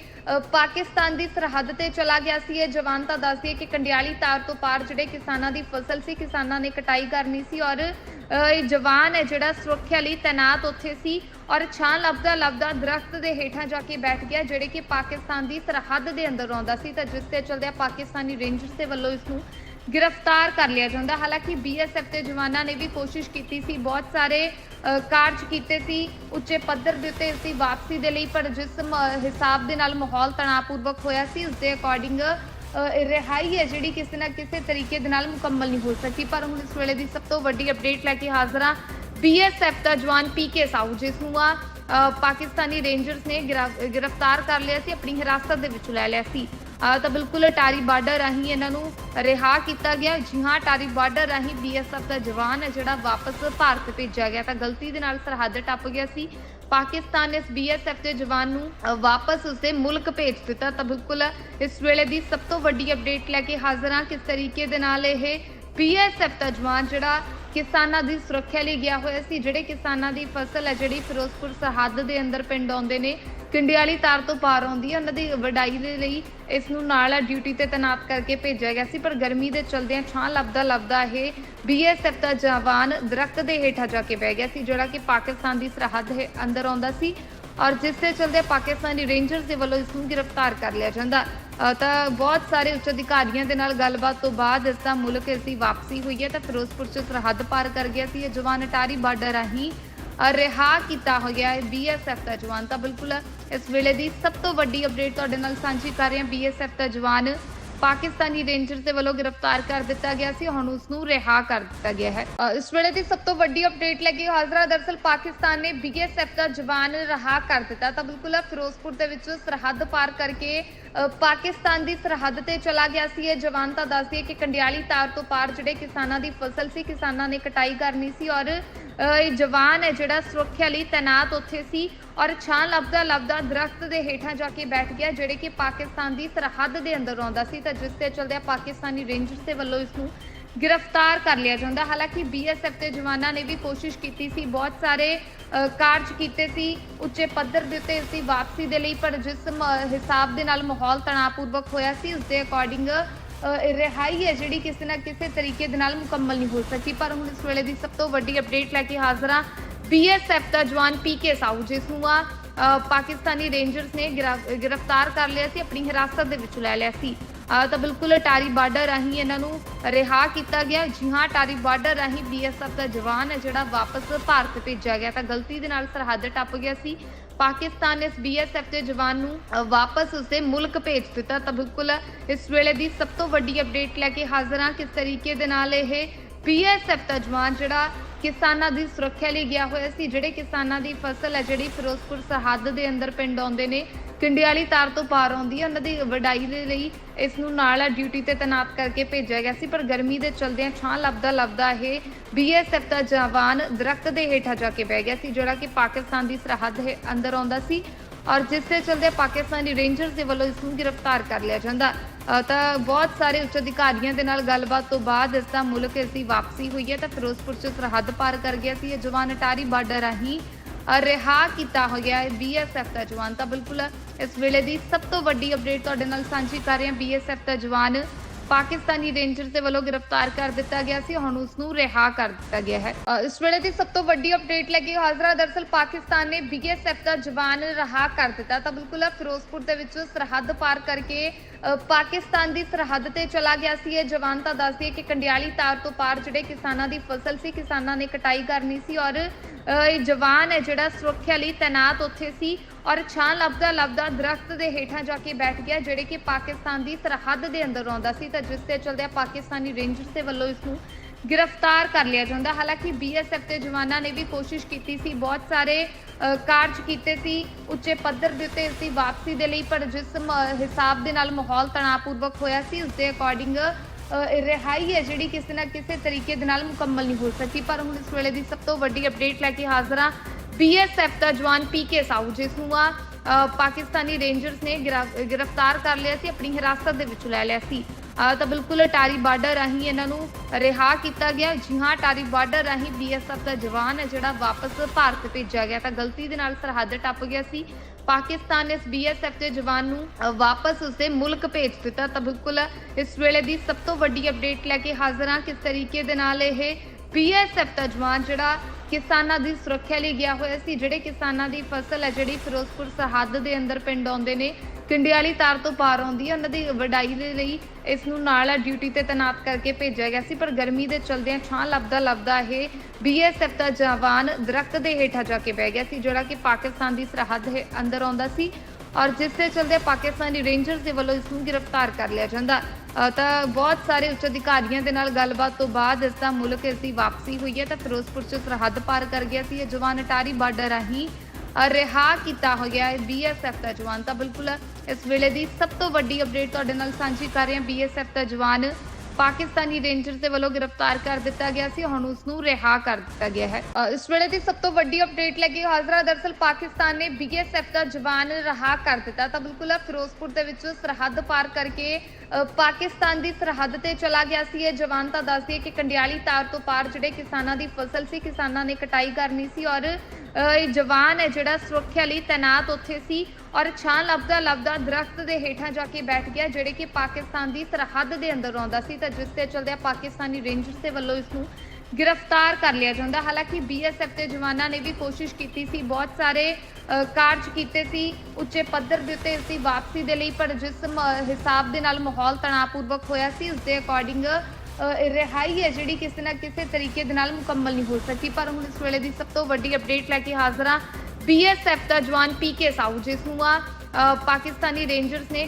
ਪਾਕਿਸਤਾਨ ਦੀ ਸਰਹੱਦ ਤੇ ਚਲਾ ਗਿਆ ਸੀ। ਇਹ ਜਵਾਨ ਤਾਂ ਦੱਸਦੀ ਹੈ ਕਿ ਕੰਡਿਆਲੀ ਤਾਰ ਤੋਂ ਪਾਰ ਜਿਹੜੇ ਕਿਸਾਨਾਂ ਦੀ ਫਸਲ ਸੀ, ਕਿਸਾਨਾਂ ਨੇ ਕਟਾਈ ਕਰਨੀ ਸੀ ਔਰ ਇਹ ਜਵਾਨ ਹੈ ਜਿਹੜਾ ਸੁਰੱਖਿਆ ਲਈ ਤੈਨਾਤ ਉੱਥੇ ਸੀ ਔਰ ਛਾਂ ਲੱਭਦਾ ਲੱਭਦਾ ਦਰਖਤ ਦੇ ਹੇਠਾਂ ਜਾ ਕੇ ਬੈਠ ਗਿਆ, ਜਿਹੜੇ ਕਿ ਪਾਕਿਸਤਾਨ ਦੀ ਸਰਹੱਦ ਦੇ ਅੰਦਰ ਆਉਂਦਾ ਸੀ। ਤਾਂ ਜਿਸ ਤੇ ਚਲਦਿਆਂ ਪਾਕਿਸਤਾਨੀ ਰੇਂਜਰਸ ਦੇ ਵੱਲੋਂ ਇਸ ਨੂੰ ਗ੍ਰਿਫਤਾਰ ਕਰ ਲਿਆ ਜਾਂਦਾ। ਹਾਲਾਂਕਿ ਬੀਐਸਐਫ ਦੇ ਜਵਾਨਾਂ ਨੇ ਵੀ ਕੋਸ਼ਿਸ਼ ਕੀਤੀ ਸੀ, ਬਹੁਤ ਸਾਰੇ ਕਾਰਜ ਕੀਤੇ ਸੀ, ਉੱਚੇ ਪੱਧਰ ਦੇ ਉੱਤੇ ਇਸ ਦੀ ਵਾਪਸੀ ਦੇ ਲਈ, ਪਰ ਜਿਸ ਹਿਸਾਬ ਦੇ ਨਾਲ ਮਾਹੌਲ ਤਣਾਅਪੂਰਵਕ ਹੋਇਆ ਸੀ, ਉਸ ਦੇ ਅਕੋਰਡਿੰਗ ਰਿਹਾਈ ਹੈ ਜਿਹੜੀ ਕਿਸੇ ਨਾ ਕਿਸੇ ਤਰੀਕੇ ਦੇ ਨਾਲ ਮੁਕੰਮਲ ਨਹੀਂ ਹੋ ਸਕੀ। ਪਰ ਹੁਣ ਇਸ ਵੇਲੇ ਦੀ ਸਭ ਤੋਂ ਵੱਡੀ ਅਪਡੇਟ ਲੈ ਕੇ ਹਾਜ਼ਰ ਹਾਂ ਬੀਐਸਐਫ ਦਾ ਜਵਾਨ ਪੀਕੇ ਸਾਹੂ ਜਿਸ ਨੂੰ ਆ ਪਾਕਿਸਤਾਨੀ ਰੇਂਜਰਸ ਨੇ ਗਿਰਾ- ਗ੍ਰਿਫਤਾਰ ਕਰ ਲਿਆ ਸੀ, ਆਪਣੀ ਹਿਰਾਸਤ ਦੇ ਵਿੱਚ ਲੈ ਲਿਆ ਸੀ। ਤਾਂ ਬਿਲਕੁਲ ਟਾਰੀ ਬਾਰਡਰ ਰਾਹੀਂ ਇਹਨਾਂ ਨੂੰ ਰਿਹਾ ਕੀਤਾ ਗਿਆ। ਜੀ ਹਾਂ, ਟਾਰੀ ਬਾਰਡਰ ਰਾਹੀਂ ਬੀਐਸਐਫ ਦਾ ਜਵਾਨ ਹੈ, ਜਿਹੜਾ ਵਾਪਸ ਭਾਰਤ ਭੇਜਿਆ ਗਿਆ ਤਾਂ ਗਲਤੀ ਦੇ ਨਾਲ ਸਰਹੱਦ ਟੱਪ ਗਿਆ ਸੀ। ਪਾਕਿਸਤਾਨ ਨੇ ਇਸ ਬੀਐਸਐਫ ਦੇ ਜਵਾਨ ਨੂੰ ਵਾਪਸ ਉਸਦੇ ਮੁਲਕ ਭੇਜ ਦਿੱਤਾ। ਤਾਂ ਬਿਲਕੁਲ ਇਸ ਵੇਲੇ ਦੀ ਸਭ ਤੋਂ ਵੱਡੀ ਅਪਡੇਟ ਲੈ ਕੇ ਹਾਜ਼ਰ ਹਾਂ। ਕਿਸ ਤਰੀਕੇ ਦੇ ਨਾਲ ਇਹ ਬੀਐਸਐਫ ਦਾ ਜਵਾਨ ਜਿਹੜਾ ਕਿਸਾਨਾਂ ਦੀ ਸੁਰੱਖਿਆ ਲਈ ਗਿਆ ਹੋਇਆ ਸੀ। ਜਿਹੜੇ ਕਿਸਾਨਾਂ ਦੀ ਫਸਲ ਹੈ, ਜਿਹੜੀ ਫਿਰੋਜ਼ਪੁਰ ਸਰਹੱਦ ਦੇ ਅੰਦਰ ਪਿੰਡ ਆਉਂਦੇ ਨੇ, ਕੰਡਿਆਲੀ ਤਾਰ ਤੋਂ ਪਾਰ ਆਉਂਦੀ ਹੈ। ਉਹਨਾਂ ਦੀ ਵਡਾਈ ਦੇ ਲਈ ਇਸ ਨੂੰ ਨਾਲ ਡਿਊਟੀ ਤੇ ਤੈਨਾਤ ਕਰਕੇ ਭੇਜਿਆ ਗਿਆ ਸੀ। ਪਰ ਗਰਮੀ ਦੇ ਚਲਦਿਆਂ ਛਾਂ ਲੱਭਦਾ ਲੱਭਦਾ ਇਹ ਬੀਐਸਐਫ ਦਾ ਜਵਾਨ ਦਰਖਤ ਦੇ ਹੇਠਾਂ ਜਾ ਕੇ ਬਹਿ ਗਿਆ ਸੀ, ਜਿਹੜਾ ਕਿ ਪਾਕਿਸਤਾਨ ਦੀ ਸਰਹੱਦ ਹੈ, ਅੰਦਰ ਆਉਂਦਾ ਸੀ। ਔਰ ਜਿਸ ਦੇ ਚਲਦੇ ਪਾਕਿਸਤਾਨੀ ਰੇਂਜਰਸ ਦੇ ਵੱਲੋਂ ਇਸ ਨੂੰ ਗ੍ਰਿਫਤਾਰ ਕਰ ਲਿਆ ਜਾਂਦਾ। ਤਾਂ ਬਹੁਤ ਸਾਰੇ ਉੱਚ ਅਧਿਕਾਰੀਆਂ ਦੇ ਨਾਲ ਗੱਲਬਾਤ ਤੋਂ ਬਾਅਦ ਇਸ ਦਾ ਮੁਲਕ ਇਸ ਦੀ ਵਾਪਸੀ ਹੋਈ ਹੈ ਤਾਂ ਫਿਰੋਜ਼ਪੁਰ 'ਚ ਸਰਹੱਦ ਪਾਰ ਕਰ ਗਿਆ ਸੀ। ਇਹ ਜਵਾਨ ਅਟਾਰੀ ਬਾਰਡਰ ਰਾਹੀਂ ਰਿਹਾ ਕੀਤਾ ਹੋਇਆ ਗਿਆ ਹੈ ਬੀਐਸਐਫ ਦਾ ਜਵਾਨ। ਤਾਂ ਬਿਲਕੁਲ ਇਸ ਵੇਲੇ ਦੀ ਸਭ ਤੋਂ ਵੱਡੀ ਅਪਡੇਟ ਤੁਹਾਡੇ ਨਾਲ ਸਾਂਝੀ ਕਰ ਰਹੇ ਹਾਂ। ਬੀਐਸਐਫ ਦਾ ਜਵਾਨ ਪਾਕਿਸਤਾਨੀ ਰੇਂਜਰ ਦੇ ਵੱਲੋਂ ਗ੍ਰਿਫਤਾਰ ਕਰ ਦਿੱਤਾ ਗਿਆ ਸੀ, ਹੁਣ ਉਸ ਨੂੰ ਰਿਹਾ ਕਰ ਦਿੱਤਾ ਗਿਆ ਹੈ। ਇਸ ਵੇਲੇ ਦੀ ਸਭ ਤੋਂ ਵੱਡੀ ਅਪਡੇਟ ਲੱਗੀ ਹਾਜ਼ਰਾ, ਦਰਸਲ ਪਾਕਿਸਤਾਨ ਨੇ ਬੀਐਸਐਫ ਦਾ ਜਵਾਨ ਰਿਹਾ ਕਰ ਦਿੱਤਾ। ਤਾਂ ਬਿਲਕੁਲ ਫਿਰੋਜ਼ਪੁਰ ਦੇ ਵਿੱਚ ਸਰਹੱਦ ਪਾਰ ਕਰਕੇ ਪਾਕਿਸਤਾਨ ਦੀ ਸਰਹੱਦ ਤੇ ਚਲਾ ਗਿਆ ਸੀ। ਇਹ ਜਵਾਨ ਤਾਂ ਦੱਸਦੀ ਹੈ ਕਿ ਕੰਡਿਆਲੀ ਤਾਰ ਤੋਂ ਪਾਰ ਜਿਹੜੇ ਕਿਸਾਨਾਂ ਦੀ ਫਸਲ ਸੀ, ਕਿਸਾਨਾਂ ਨੇ ਕਟਾਈ ਕਰਨੀ ਸੀ ਔਰ ਇਹ ਜਵਾਨ ਹੈ ਜਿਹੜਾ ਸੁਰੱਖਿਆ ਲਈ ਤਾਇਨਾਤ ਉੱਥੇ ਸੀ ਔਰ ਛਾਂ ਲੱਭਦਾ ਲੱਭਦਾ ਦਰਖਤ ਦੇ ਹੇਠਾਂ ਜਾ ਕੇ ਬੈਠ ਗਿਆ, ਜਿਹੜੇ ਕਿ ਪਾਕਿਸਤਾਨ ਦੀ ਸਰਹੱਦ ਦੇ ਅੰਦਰ ਆਉਂਦਾ ਸੀ। ਤਾਂ ਜਿਸ ਤੇ ਚਲਦਿਆਂ ਪਾਕਿਸਤਾਨੀ ਰੇਂਜਰਸ ਦੇ ਵੱਲੋਂ ਇਸ ਨੂੰ ਗ੍ਰਿਫਤਾਰ ਕਰ ਲਿਆ ਜਾਂਦਾ। ਹਾਲਾਂਕਿ ਬੀਐਸਐਫ ਦੇ ਜਵਾਨਾਂ ਨੇ ਵੀ ਕੋਸ਼ਿਸ਼ ਕੀਤੀ ਸੀ, ਬਹੁਤ ਸਾਰੇ ਕਾਰਜ ਕੀਤੇ ਸੀ, ਉੱਚੇ ਪੱਧਰ ਦੇ ਉੱਤੇ ਇਸ ਦੀ ਵਾਪਸੀ ਦੇ ਲਈ, ਪਰ ਜਿਸ ਹਿਸਾਬ ਦੇ ਨਾਲ ਮਾਹੌਲ ਤਣਾਅਪੂਰਵਕ ਹੋਇਆ ਸੀ, ਉਸ ਦੇ ਅਕੋਰਡਿੰਗ ਰਿਹਾਈ ਹੈ ਜਿਹੜੀ ਕਿਸੇ ਨਾ ਕਿਸੇ ਤਰੀਕੇ ਦੇ ਨਾਲ ਮੁਕੰਮਲ ਨਹੀਂ ਹੋ ਸਕੀ। ਪਰ ਹੁਣ ਇਸ ਵੇਲੇ ਦੀ ਸਭ ਤੋਂ ਵੱਡੀ ਅਪਡੇਟ ਲੈ ਕੇ ਹਾਜ਼ਰ ਹਾਂ ਬੀਐਸਐਫ ਦਾ ਜਵਾਨ ਪੀਕੇ ਸਾਊ ਜਿਸ ਨੂੰ ਆ ਪਾਕਿਸਤਾਨੀ ਰੇਂਜਰਸ ਨੇ ਗ੍ਰਿਫਤਾਰ ਕਰ ਲਿਆ ਸੀ, ਆਪਣੀ ਹਿਰਾਸਤ ਦੇ ਵਿੱਚ ਲੈ ਲਿਆ ਸੀ। ਤਾਂ ਬਿਲਕੁਲ ਟਾਰੀ ਬਾਰਡਰ ਰਾਹੀਂ ਇਹਨਾਂ ਨੂੰ ਰਿਹਾ ਕੀਤਾ ਗਿਆ। ਜੀ ਹਾਂ, ਟਾਰੀ ਬਾਰਡਰ ਰਾਹੀਂ ਬੀਐਸਐਫ ਦਾ ਜਵਾਨ ਹੈ, ਜਿਹੜਾ ਵਾਪਸ ਭਾਰਤ ਭੇਜਿਆ ਗਿਆ ਤਾਂ ਗਲਤੀ ਦੇ ਨਾਲ ਸਰਹੱਦ ਟੱਪ ਗਿਆ ਸੀ। ਪਾਕਿਸਤਾਨ ਨੇ ਇਸ ਬੀਐਸਐਫ ਦੇ ਜਵਾਨ ਨੂੰ ਵਾਪਸ ਉਸੇ ਮੁਲਕ ਭੇਜ ਦਿੱਤਾ। ਤਾਂ ਬਿਲਕੁਲ ਇਸ ਵੇਲੇ ਦੀ ਸਭ ਤੋਂ ਵੱਡੀ ਅਪਡੇਟ ਲੈ ਕੇ ਹਾਜ਼ਰ ਹਾਂ। ਕਿਸ ਤਰੀਕੇ ਦੇ ਨਾਲ ਇਹ ਬੀਐਸਐਫ ਦਾ ਜਵਾਨ ਜਿਹੜਾ ਕਿਸਾਨਾਂ ਦੀ ਸੁਰੱਖਿਆ ਲਈ ਗਿਆ ਹੋਇਆ ਸੀ, ਜਿਹੜੇ ਕਿਸਾਨਾਂ ਦੀ ਫਸਲ ਹੈ, ਜਿਹੜੀ ਫਿਰੋਜ਼ਪੁਰ ਸਰਹੱਦ ਦੇ ਅੰਦਰ ਪਿੰਡ ਆਉਂਦੇ ਨੇ ਕੰਡਿਆਲੀ ਤਾਰ ਤੋਂ ਪਾਰ ਆਉਂਦੀ ਹੈ ਉਹਨਾਂ ਦੀ ਵਡਾਈ ਦੇ ਲਈ ਇਸ ਨੂੰ ਨਾਲ ਆ ਡਿਊਟੀ ਤੇ ਤੈਨਾਤ ਕਰਕੇ ਭੇਜਿਆ ਗਿਆ ਸੀ, ਪਰ ਗਰਮੀ ਦੇ ਚਲਦਿਆਂ ਛਾਂ ਲੱਭਦਾ ਲੱਭਦਾ ਇਹ ਬੀਐਸਐਫ ਦਾ ਜਵਾਨ ਦਰਖਤ ਦੇ ਹੇਠਾਂ ਜਾ ਕੇ ਬਹਿ ਗਿਆ ਸੀ, ਜਿਹੜਾ ਕਿ ਪਾਕਿਸਤਾਨ ਦੀ ਸਰਹੱਦ ਹੈ ਅੰਦਰ ਆਉਂਦਾ ਸੀ ਔਰ ਜਿਸ ਦੇ ਚਲਦੇ ਪਾਕਿਸਤਾਨੀ ਰੇਂਜਰਸ ਦੇ ਵੱਲੋਂ ਇਸ ਨੂੰ ਗ੍ਰਿਫਤਾਰ ਕਰ ਲਿਆ ਜਾਂਦਾ। ਤਾਂ ਬਹੁਤ ਸਾਰੇ ਉੱਚ ਅਧਿਕਾਰੀਆਂ ਦੇ ਨਾਲ ਗੱਲਬਾਤ ਤੋਂ ਬਾਅਦ ਇਸ ਦਾ ਮੁਲਕ ਇਸ ਦੀ ਵਾਪਸੀ ਹੋਈ ਹੈ, ਤਾਂ ਫਿਰੋਜ਼ਪੁਰ 'ਚ ਸਰਹੱਦ ਪਾਰ ਕਰ ਗਿਆ ਸੀ। ਇਹ ਜਵਾਨ ਅਟਾਰੀ ਬਾਰਡਰ ਰਾਹੀਂ ਰਿਹਾ ਕੀਤਾ ਹੋ ਗਿਆ ਹੈ ਬੀਐਸਐਫ ਦਾ ਜਵਾਨ ਤਾਂ ਬਿਲਕੁਲ ਇਸ ਵੇਲੇ ਦੀ ਸਭ ਤੋਂ ਵੱਡੀ ਅਪਡੇਟ ਤੁਹਾਡੇ ਨਾਲ ਸਾਂਝੀ ਕਰ ਰਹੇ ਹਾਂ ਬੀਐਸਐਫ ਦਾ ਜਵਾਨ। ਪਾਕਿਸਤਾਨੀ ਰੇਂਜਰ ਦੇ ਵੱਲੋਂ ਗ੍ਰਿਫਤਾਰ ਕਰ ਦਿੱਤਾ ਗਿਆ ਸੀ, ਹੁਣ ਉਸ ਨੂੰ ਰਿਹਾ ਕਰ ਦਿੱਤਾ ਗਿਆ ਹੈ। ਇਸ ਵੇਲੇ ਦੀ ਸਭ ਤੋਂ ਵੱਡੀ ਅਪਡੇਟ ਲੱਗੀ ਹਾਜ਼ਰਾ, ਦਰਸਲ ਪਾਕਿਸਤਾਨ ਨੇ ਬੀਐਸਐਫ ਦਾ ਜਵਾਨ ਰਿਹਾ ਕਰ ਦਿੱਤਾ। ਤਾਂ ਬਿਲਕੁਲ ਫਿਰੋਜ਼ਪੁਰ ਦੇ ਵਿੱਚ ਸਰਹੱਦ ਪਾਰ ਕਰਕੇ ਪਾਕਿਸਤਾਨ ਦੀ ਸਰਹੱਦ ਤੇ ਚਲਾ ਗਿਆ ਸੀ। ਇਹ ਜਵਾਨ ਤਾਂ ਦੱਸਦੀ ਹੈ ਕਿ ਕੰਡਿਆਲੀ ਤਾਰ ਤੋਂ ਪਾਰ ਜਿਹੜੇ ਕਿਸਾਨਾਂ ਦੀ ਫਸਲ ਸੀ, ਕਿਸਾਨਾਂ ਨੇ ਕਟਾਈ ਕਰਨੀ ਸੀ ਔਰ ਇਹ ਜਵਾਨ ਹੈ ਜਿਹੜਾ ਸੁਰੱਖਿਆ ਲਈ ਤਾਇਨਾਤ ਉੱਥੇ ਸੀ ਔਰ ਛਾਂ ਲੱਭਦਾ ਲੱਭਦਾ ਦਰਖਤ ਦੇ ਹੇਠਾਂ ਜਾ ਕੇ ਬੈਠ ਗਿਆ, ਜਿਹੜੇ ਕਿ ਪਾਕਿਸਤਾਨ ਦੀ ਸਰਹੱਦ ਦੇ ਅੰਦਰ ਆਉਂਦਾ ਸੀ। ਤਾਂ ਜਿਸ ਤੇ ਚਲਦਿਆਂ ਪਾਕਿਸਤਾਨੀ ਰੇਂਜਰਸ ਦੇ ਵੱਲੋਂ ਇਸ ਨੂੰ ਗ੍ਰਿਫਤਾਰ ਕਰ ਲਿਆ ਜਾਂਦਾ। ਹਾਲਾਂਕਿ ਬੀਐਸਐਫ ਦੇ ਜਵਾਨਾਂ ਨੇ ਵੀ ਕੋਸ਼ਿਸ਼ ਕੀਤੀ ਸੀ, ਬਹੁਤ ਸਾਰੇ ਕਾਰਜ ਕੀਤੇ ਸੀ, ਉੱਚੇ ਪੱਧਰ ਦੇ ਉੱਤੇ ਇਸ ਦੀ ਵਾਪਸੀ ਦੇ ਲਈ, ਪਰ ਜਿਸ ਮ- ਹਿਸਾਬ ਦੇ ਨਾਲ ਮਾਹੌਲ ਤਣਾਅਪੂਰਵਕ ਹੋਇਆ ਸੀ ਉਸ ਦੇ ਅਕੋਰਡਿੰਗ ਰਿਹਾਈ ਹੈ ਜਿਹੜੀ ਕਿਸੇ ਨਾ ਕਿਸੇ ਤਰੀਕੇ ਦੇ ਨਾਲ ਮੁਕੰਮਲ ਨਹੀਂ ਹੋ ਸਕੀ। ਪਰ ਹੁਣ ਇਸ ਵੇਲੇ ਦੀ ਸਭ ਤੋਂ ਵੱਡੀ ਅਪਡੇਟ ਲੈ ਕੇ ਹਾਜ਼ਰ ਹਾਂ ਬੀਐਸਐਫ ਦਾ ਜਵਾਨ ਪੀਕੇ ਸਾਊ ਜਿਸ ਨੂੰ ਆ ਪਾਕਿਸਤਾਨੀ ਰੇਂਜਰਸ ਨੇ ਗਿਰਾ- ਗ੍ਰਿਫਤਾਰ ਕਰ ਲਿਆ ਸੀ, ਆਪਣੀ ਹਿਰਾਸਤ ਦੇ ਵਿੱਚ ਲੈ ਲਿਆ ਸੀ। ਤਾਂ ਬਿਲਕੁਲ ਟਾਰੀ ਬਾਰਡਰ ਰਾਹੀਂ ਇਹਨਾਂ ਨੂੰ ਰਿਹਾ ਕੀਤਾ ਗਿਆ। ਜੀ ਹਾਂ ਟਾਰੀ ਬਾਰਡਰ ਰਾਹੀਂ ਬੀਐਸਐਫ ਦਾ ਜਵਾਨ ਹੈ ਜਿਹੜਾ ਵਾਪਸ ਭਾਰਤ ਭੇਜਿਆ ਗਿਆ ਤਾਂ ਗਲਤੀ ਦੇ ਨਾਲ ਸਰਹੱਦ ਟੱਪ ਗਿਆ ਸੀ। ਪਾਕਿਸਤਾਨ ਨੇ ਇਸ ਬੀਐਸਐਫ ਦੇ ਜਵਾਨ ਨੂੰ ਅ, ਵਾਪਸ ਉਸਦੇ ਮੁਲਕ ਭੇਜ ਦਿੱਤਾ ਤਾਂ ਬਿਲਕੁਲ ਇਸ ਵੇਲੇ ਦੀ ਸਭ ਤੋਂ ਵੱਡੀ ਅਪਡੇਟ ਲੈ ਕੇ ਹਾਜ਼ਰ ਹਾਂ। ਕਿਸ ਤਰੀਕੇ ਦੇ ਨਾਲ ਇਹ ਬੀਐਸਐਫ ਦਾ ਜਵਾਨ ਜਿਹੜਾ ਕਿਸਾਨਾਂ ਦੀ ਸੁਰੱਖਿਆ ਲਈ ਗਿਆ ਹੋਇਆ ਸੀ, ਜਿਹੜੇ ਕਿਸਾਨਾਂ ਦੀ ਫਸਲ ਹੈ ਜਿਹੜੀ ਫਿਰੋਜ਼ਪੁਰ ਸਰਹੱਦ ਦੇ ਅੰਦਰ ਪਿੰਡ ਆਉਂਦੇ ਨੇ, ਕੰਡਿਆਲੀ ਤਾਰ ਤੋਂ ਪਾਰ ਆਉਂਦੀ ਹੈ, ਉਹਨਾਂ ਦੀ ਵਡਾਈ ਦੇ ਲਈ ਇਸ ਨੂੰ ਨਾਲ ਡਿਊਟੀ ਤੇ ਤੈਨਾਤ ਕਰਕੇ ਭੇਜਿਆ ਗਿਆ ਸੀ, ਪਰ ਗਰਮੀ ਦੇ ਚਲਦਿਆਂ ਛਾਂ ਲੱਭਦਾ ਲੱਭਦਾ ਇਹ ਬੀਐਸਐਫ ਦਾ ਜਵਾਨ ਦਰਖਤ ਦੇ ਹੇਠਾਂ ਜਾ ਕੇ ਬਹਿ ਗਿਆ ਸੀ, ਜਿਹੜਾ ਕਿ ਪਾਕਿਸਤਾਨ ਦੀ ਸਰਹੱਦ ਹੈ, ਅੰਦਰ ਆਉਂਦਾ ਸੀ ਔਰ ਜਿਸ ਦੇ ਚਲਦੇ ਪਾਕਿਸਤਾਨੀ ਰੇਂਜਰਸ ਦੇ ਵੱਲੋਂ ਇਸ ਨੂੰ ਗ੍ਰਿਫਤਾਰ ਕਰ ਲਿਆ ਜਾਂਦਾ। ਤਾਂ ਬਹੁਤ ਸਾਰੇ ਉੱਚ ਅਧਿਕਾਰੀਆਂ ਦੇ ਨਾਲ ਗੱਲਬਾਤ ਤੋਂ ਬਾਅਦ ਇਸ ਦਾ ਮੁਲਕ ਇਸ ਦੀ ਵਾਪਸੀ ਹੋਈ ਹੈ ਤਾਂ ਫਿਰੋਜ਼ਪੁਰ 'ਚ ਸਰਹੱਦ ਪਾਰ ਕਰ ਗਿਆ ਸੀ। ਇਹ ਜਵਾਨ ਅਟਾਰੀ ਬਾਰਡਰ ਰਾਹੀਂ ਰਿਹਾ ਕੀਤਾ ਹੋ ਗਿਆ ਹੈ ਬੀਐਸਐਫ ਦਾ ਜਵਾਨ। ਤਾਂ ਬਿਲਕੁਲ ਇਸ ਵੇਲੇ ਦੀ ਸਭ ਤੋਂ ਵੱਡੀ ਅਪਡੇਟ ਤੁਹਾਡੇ ਨਾਲ ਸਾਂਝੀ ਕਰ ਰਹੇ ਹਾਂ। ਬੀਐਸਐਫ ਦਾ ਜਵਾਨ ਪਾਕਿਸਤਾਨੀ ਰੇਂਜਰ ਦੇ ਵੱਲੋਂ ਗ੍ਰਿਫਤਾਰ ਕਰ ਦਿੱਤਾ ਗਿਆ ਸੀ। ਹੁਣ ਉਸ ਨੂੰ ਰਿਹਾ ਕਰ ਦਿੱਤਾ ਗਿਆ ਹੈ। ਇਸ ਵੇਲੇ ਦੀ ਸਭ ਤੋਂ ਵੱਡੀ ਅਪਡੇਟ ਲੱਗੀ ਹਾਜ਼ਰਾ। ਦਰਸਲ ਪਾਕਿਸਤਾਨ ਨੇ ਬੀਐਸਐਫ ਦਾ ਜਵਾਨ ਰਿਹਾ ਕਰ ਦਿੱਤਾ। ਤਾਂ ਬਿਲਕੁਲ ਫਿਰੋਜ਼ਪੁਰ ਦੇ ਵਿੱਚ ਸਰਹੱਦ ਪਾਰ ਕਰਕੇ ਪਾਕਿਸਤਾਨ ਦੀ ਸਰਹੱਦ ਤੇ ਚਲਾ ਗਿਆ ਸੀ। ਇਹ ਜਵਾਨ ਤਾਂ ਦੱਸਦੀ ਹੈ ਕਿ ਕੰਡਿਆਲੀ ਤਾਰ ਤੋਂ ਪਾਰ ਜਿਹੜੇ ਕਿਸਾਨਾਂ ਦੀ ਫਸਲ ਸੀ, ਕਿਸਾਨਾਂ ਨੇ ਕਟਾਈ ਕਰਨੀ ਸੀ ਔਰ ਇਹ ਜਵਾਨ ਹੈ ਜਿਹੜਾ ਸੁਰੱਖਿਆ ਲਈ ਤਾਇਨਾਤ ਉੱਥੇ ਸੀ ਔਰ ਛਾਂ ਲੱਭਦਾ ਲੱਭਦਾ ਦਰਖਤ ਦੇ ਹੇਠਾਂ ਜਾ ਕੇ ਬੈਠ ਗਿਆ, ਜਿਹੜੇ ਕਿ ਪਾਕਿਸਤਾਨ ਦੀ ਸਰਹੱਦ ਦੇ ਅੰਦਰ ਆਉਂਦਾ ਸੀ। ਤਾਂ ਜਿਸ ਤੇ ਚਲਦਿਆਂ ਪਾਕਿਸਤਾਨੀ ਰੇਂਜਰਸ ਦੇ ਵੱਲੋਂ ਇਸ ਨੂੰ ਗ੍ਰਿਫਤਾਰ ਕਰ ਲਿਆ ਜਾਂਦਾ। ਹਾਲਾਂਕਿ ਬੀਐਸਐਫ ਦੇ ਜਵਾਨਾਂ ਨੇ ਵੀ ਕੋਸ਼ਿਸ਼ ਕੀਤੀ ਸੀ, ਬਹੁਤ ਸਾਰੇ ਕਾਰਜ ਕੀਤੇ ਸੀ, ਉੱਚੇ ਪੱਧਰ ਦੇ ਉੱਤੇ ਇਸ ਦੀ ਵਾਪਸੀ ਦੇ ਲਈ, ਪਰ ਜਿਸ ਹਿਸਾਬ ਦੇ ਨਾਲ ਮਾਹੌਲ ਤਣਾਅਪੂਰਵਕ ਹੋਇਆ ਸੀ ਉਸ ਦੇ ਅਕੋਰਡਿੰਗ ਰਿਹਾਈ ਹੈ ਜਿਹੜੀ ਕਿਸੇ ਨਾ ਕਿਸੇ ਤਰੀਕੇ ਦੇ ਨਾਲ ਮੁਕੰਮਲ ਨਹੀਂ ਹੋ ਸਕੀ। ਪਰ ਹੁਣ ਇਸ ਵੇਲੇ ਦੀ ਸਭ ਤੋਂ ਵੱਡੀ ਅਪਡੇਟ ਲੈ ਕੇ ਹਾਜ਼ਰ ਹਾਂ ਬੀਐਸਐਫ ਦਾ ਜਵਾਨ ਪੀਕੇ ਸਾਊ ਜਿਸ ਨੂੰ ਆ ਪਾਕਿਸਤਾਨੀ ਰੇਂਜਰਸ ਨੇ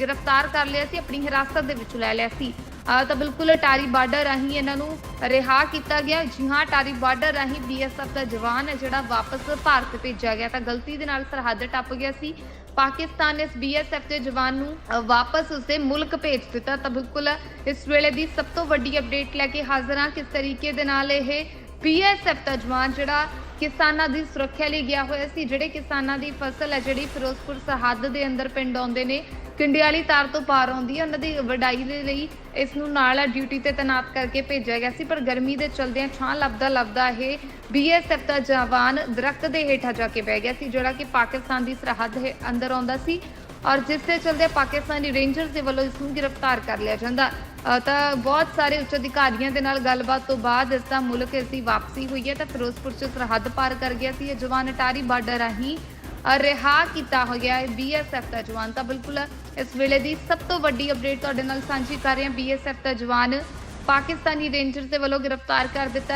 ਗ੍ਰਿਫਤਾਰ ਕਰ ਲਿਆ ਸੀ, ਆਪਣੀ ਹਿਰਾਸਤ ਦੇ ਵਿੱਚ ਲੈ ਲਿਆ ਸੀ। ਤਾਂ ਬਿਲਕੁਲ ਟਾਰੀ ਬਾਰਡਰ ਰਾਹੀਂ ਇਹਨਾਂ ਨੂੰ ਰਿਹਾ ਕੀਤਾ ਗਿਆ। ਜੀ ਹਾਂ, ਟਾਰੀ ਬਾਰਡਰ ਰਾਹੀਂ ਬੀਐਸਐਫ ਦਾ ਜਵਾਨ ਹੈ, ਜਿਹੜਾ ਵਾਪਸ ਭਾਰਤ ਭੇਜਿਆ ਗਿਆ ਤਾਂ ਗਲਤੀ ਦੇ ਨਾਲ ਸਰਹੱਦ ਟੱਪ ਗਿਆ ਸੀ। ਪਾਕਿਸਤਾਨ ਨੇ ਇਸ ਬੀਐਸਐਫ ਦੇ ਜਵਾਨ ਨੂੰ ਵਾਪਸ ਉਸਦੇ ਮੁਲਕ ਭੇਜ ਦਿੱਤਾ ਤਾਂ ਬਿਲਕੁਲ ਇਸ ਵੇਲੇ ਦੀ ਸਭ ਤੋਂ ਵੱਡੀ ਅਪਡੇਟ ਲੈ ਕੇ ਹਾਜ਼ਰ ਹਾਂ। ਕਿਸ ਤਰੀਕੇ ਦੇ ਨਾਲ ਇਹ ਬੀਐਸਐਫ ਦਾ ਜਵਾਨ, ਜਿਹੜਾ ਕਿਸਾਨਾਂ ਦੀ ਸੁਰੱਖਿਆ ਲਈ ਗਿਆ ਹੋਇਆ ਸੀ, ਜਿਹੜੇ ਕਿਸਾਨਾਂ ਦੀ ਫਸਲ ਹੈ, ਜਿਹੜੀ ਫਿਰੋਜ਼ਪੁਰ ਸਰਹੱਦ ਦੇ ਅੰਦਰ ਪਿੰਡ ਆਉਂਦੇ ਨੇ ਕੰਡਿਆਲੀ ਤਾਰ ਤੋਂ ਪਾਰ ਆਉਂਦੀ ਹੈ, ਉਹਨਾਂ ਦੀ ਵਡਾਈ ਦੇ ਲਈ ਇਸ ਨੂੰ ਨਾਲ ਡਿਊਟੀ ਤੇ ਤੈਨਾਤ ਕਰਕੇ ਭੇਜਿਆ ਗਿਆ ਸੀ, ਪਰ ਗਰਮੀ ਦੇ ਚਲਦਿਆਂ ਛਾਂ ਲੱਭਦਾ ਲੱਭਦਾ ਇਹ ਬੀਐਸਐਫ ਦਾ ਜਵਾਨ ਦਰਖਤ ਦੇ ਹੇਠਾਂ ਜਾ ਕੇ ਬਹਿ ਗਿਆ ਸੀ, ਜਿਹੜਾ ਕਿ ਪਾਕਿਸਤਾਨ ਦੀ ਸਰਹੱਦ ਹੈ, ਅੰਦਰ ਆਉਂਦਾ ਸੀ ਔਰ ਜਿਸ ਦੇ ਚਲਦੇ ਪਾਕਿਸਤਾਨੀ ਰੇਂਜਰਸ ਦੇ ਵੱਲੋਂ ਇਸ ਨੂੰ ਗ੍ਰਿਫਤਾਰ ਕਰ ਲਿਆ ਜਾਂਦਾ। ਤਾਂ ਬਹੁਤ ਸਾਰੇ ਉੱਚ ਅਧਿਕਾਰੀਆਂ ਦੇ ਨਾਲ ਗੱਲਬਾਤ ਤੋਂ ਬਾਅਦ ਇਸ ਦਾ ਮੁਲਕ ਇਸ ਦੀ ਵਾਪਸੀ ਹੋਈ ਹੈ, ਤਾਂ ਫਿਰੋਜ਼ਪੁਰ ਚ ਸਰਹੱਦ ਪਾਰ ਕਰ ਗਿਆ ਸੀ, ਇਹ ਜਵਾਨ ਅਟਾਰੀ ਬਾਰਡਰ ਰਾਹੀਂ ਰਿਹਾ ਕੀਤਾ ਹੋ ਗਿਆ ਹੈ ਬੀਐਸਐਫ ਦਾ ਜਵਾਨ। ਤਾਂ ਬਿਲਕੁਲ ਇਸ ਵੇਲੇ ਦੀ ਸਭ ਤੋਂ ਵੱਡੀ ਅਪਡੇਟ ਤੁਹਾਡੇ ਨਾਲ ਸਾਂਝੀ ਕਰ ਰਹੇ ਹਾਂ। ਬੀਐਸਐਫ ਦਾ ਜਵਾਨ ਪਾਕਿਸਤਾਨੀ ਰੇਂਜਰ ਦੇ ਵੱਲੋਂ ਗ੍ਰਿਫਤਾਰ ਕਰ ਦਿੱਤਾ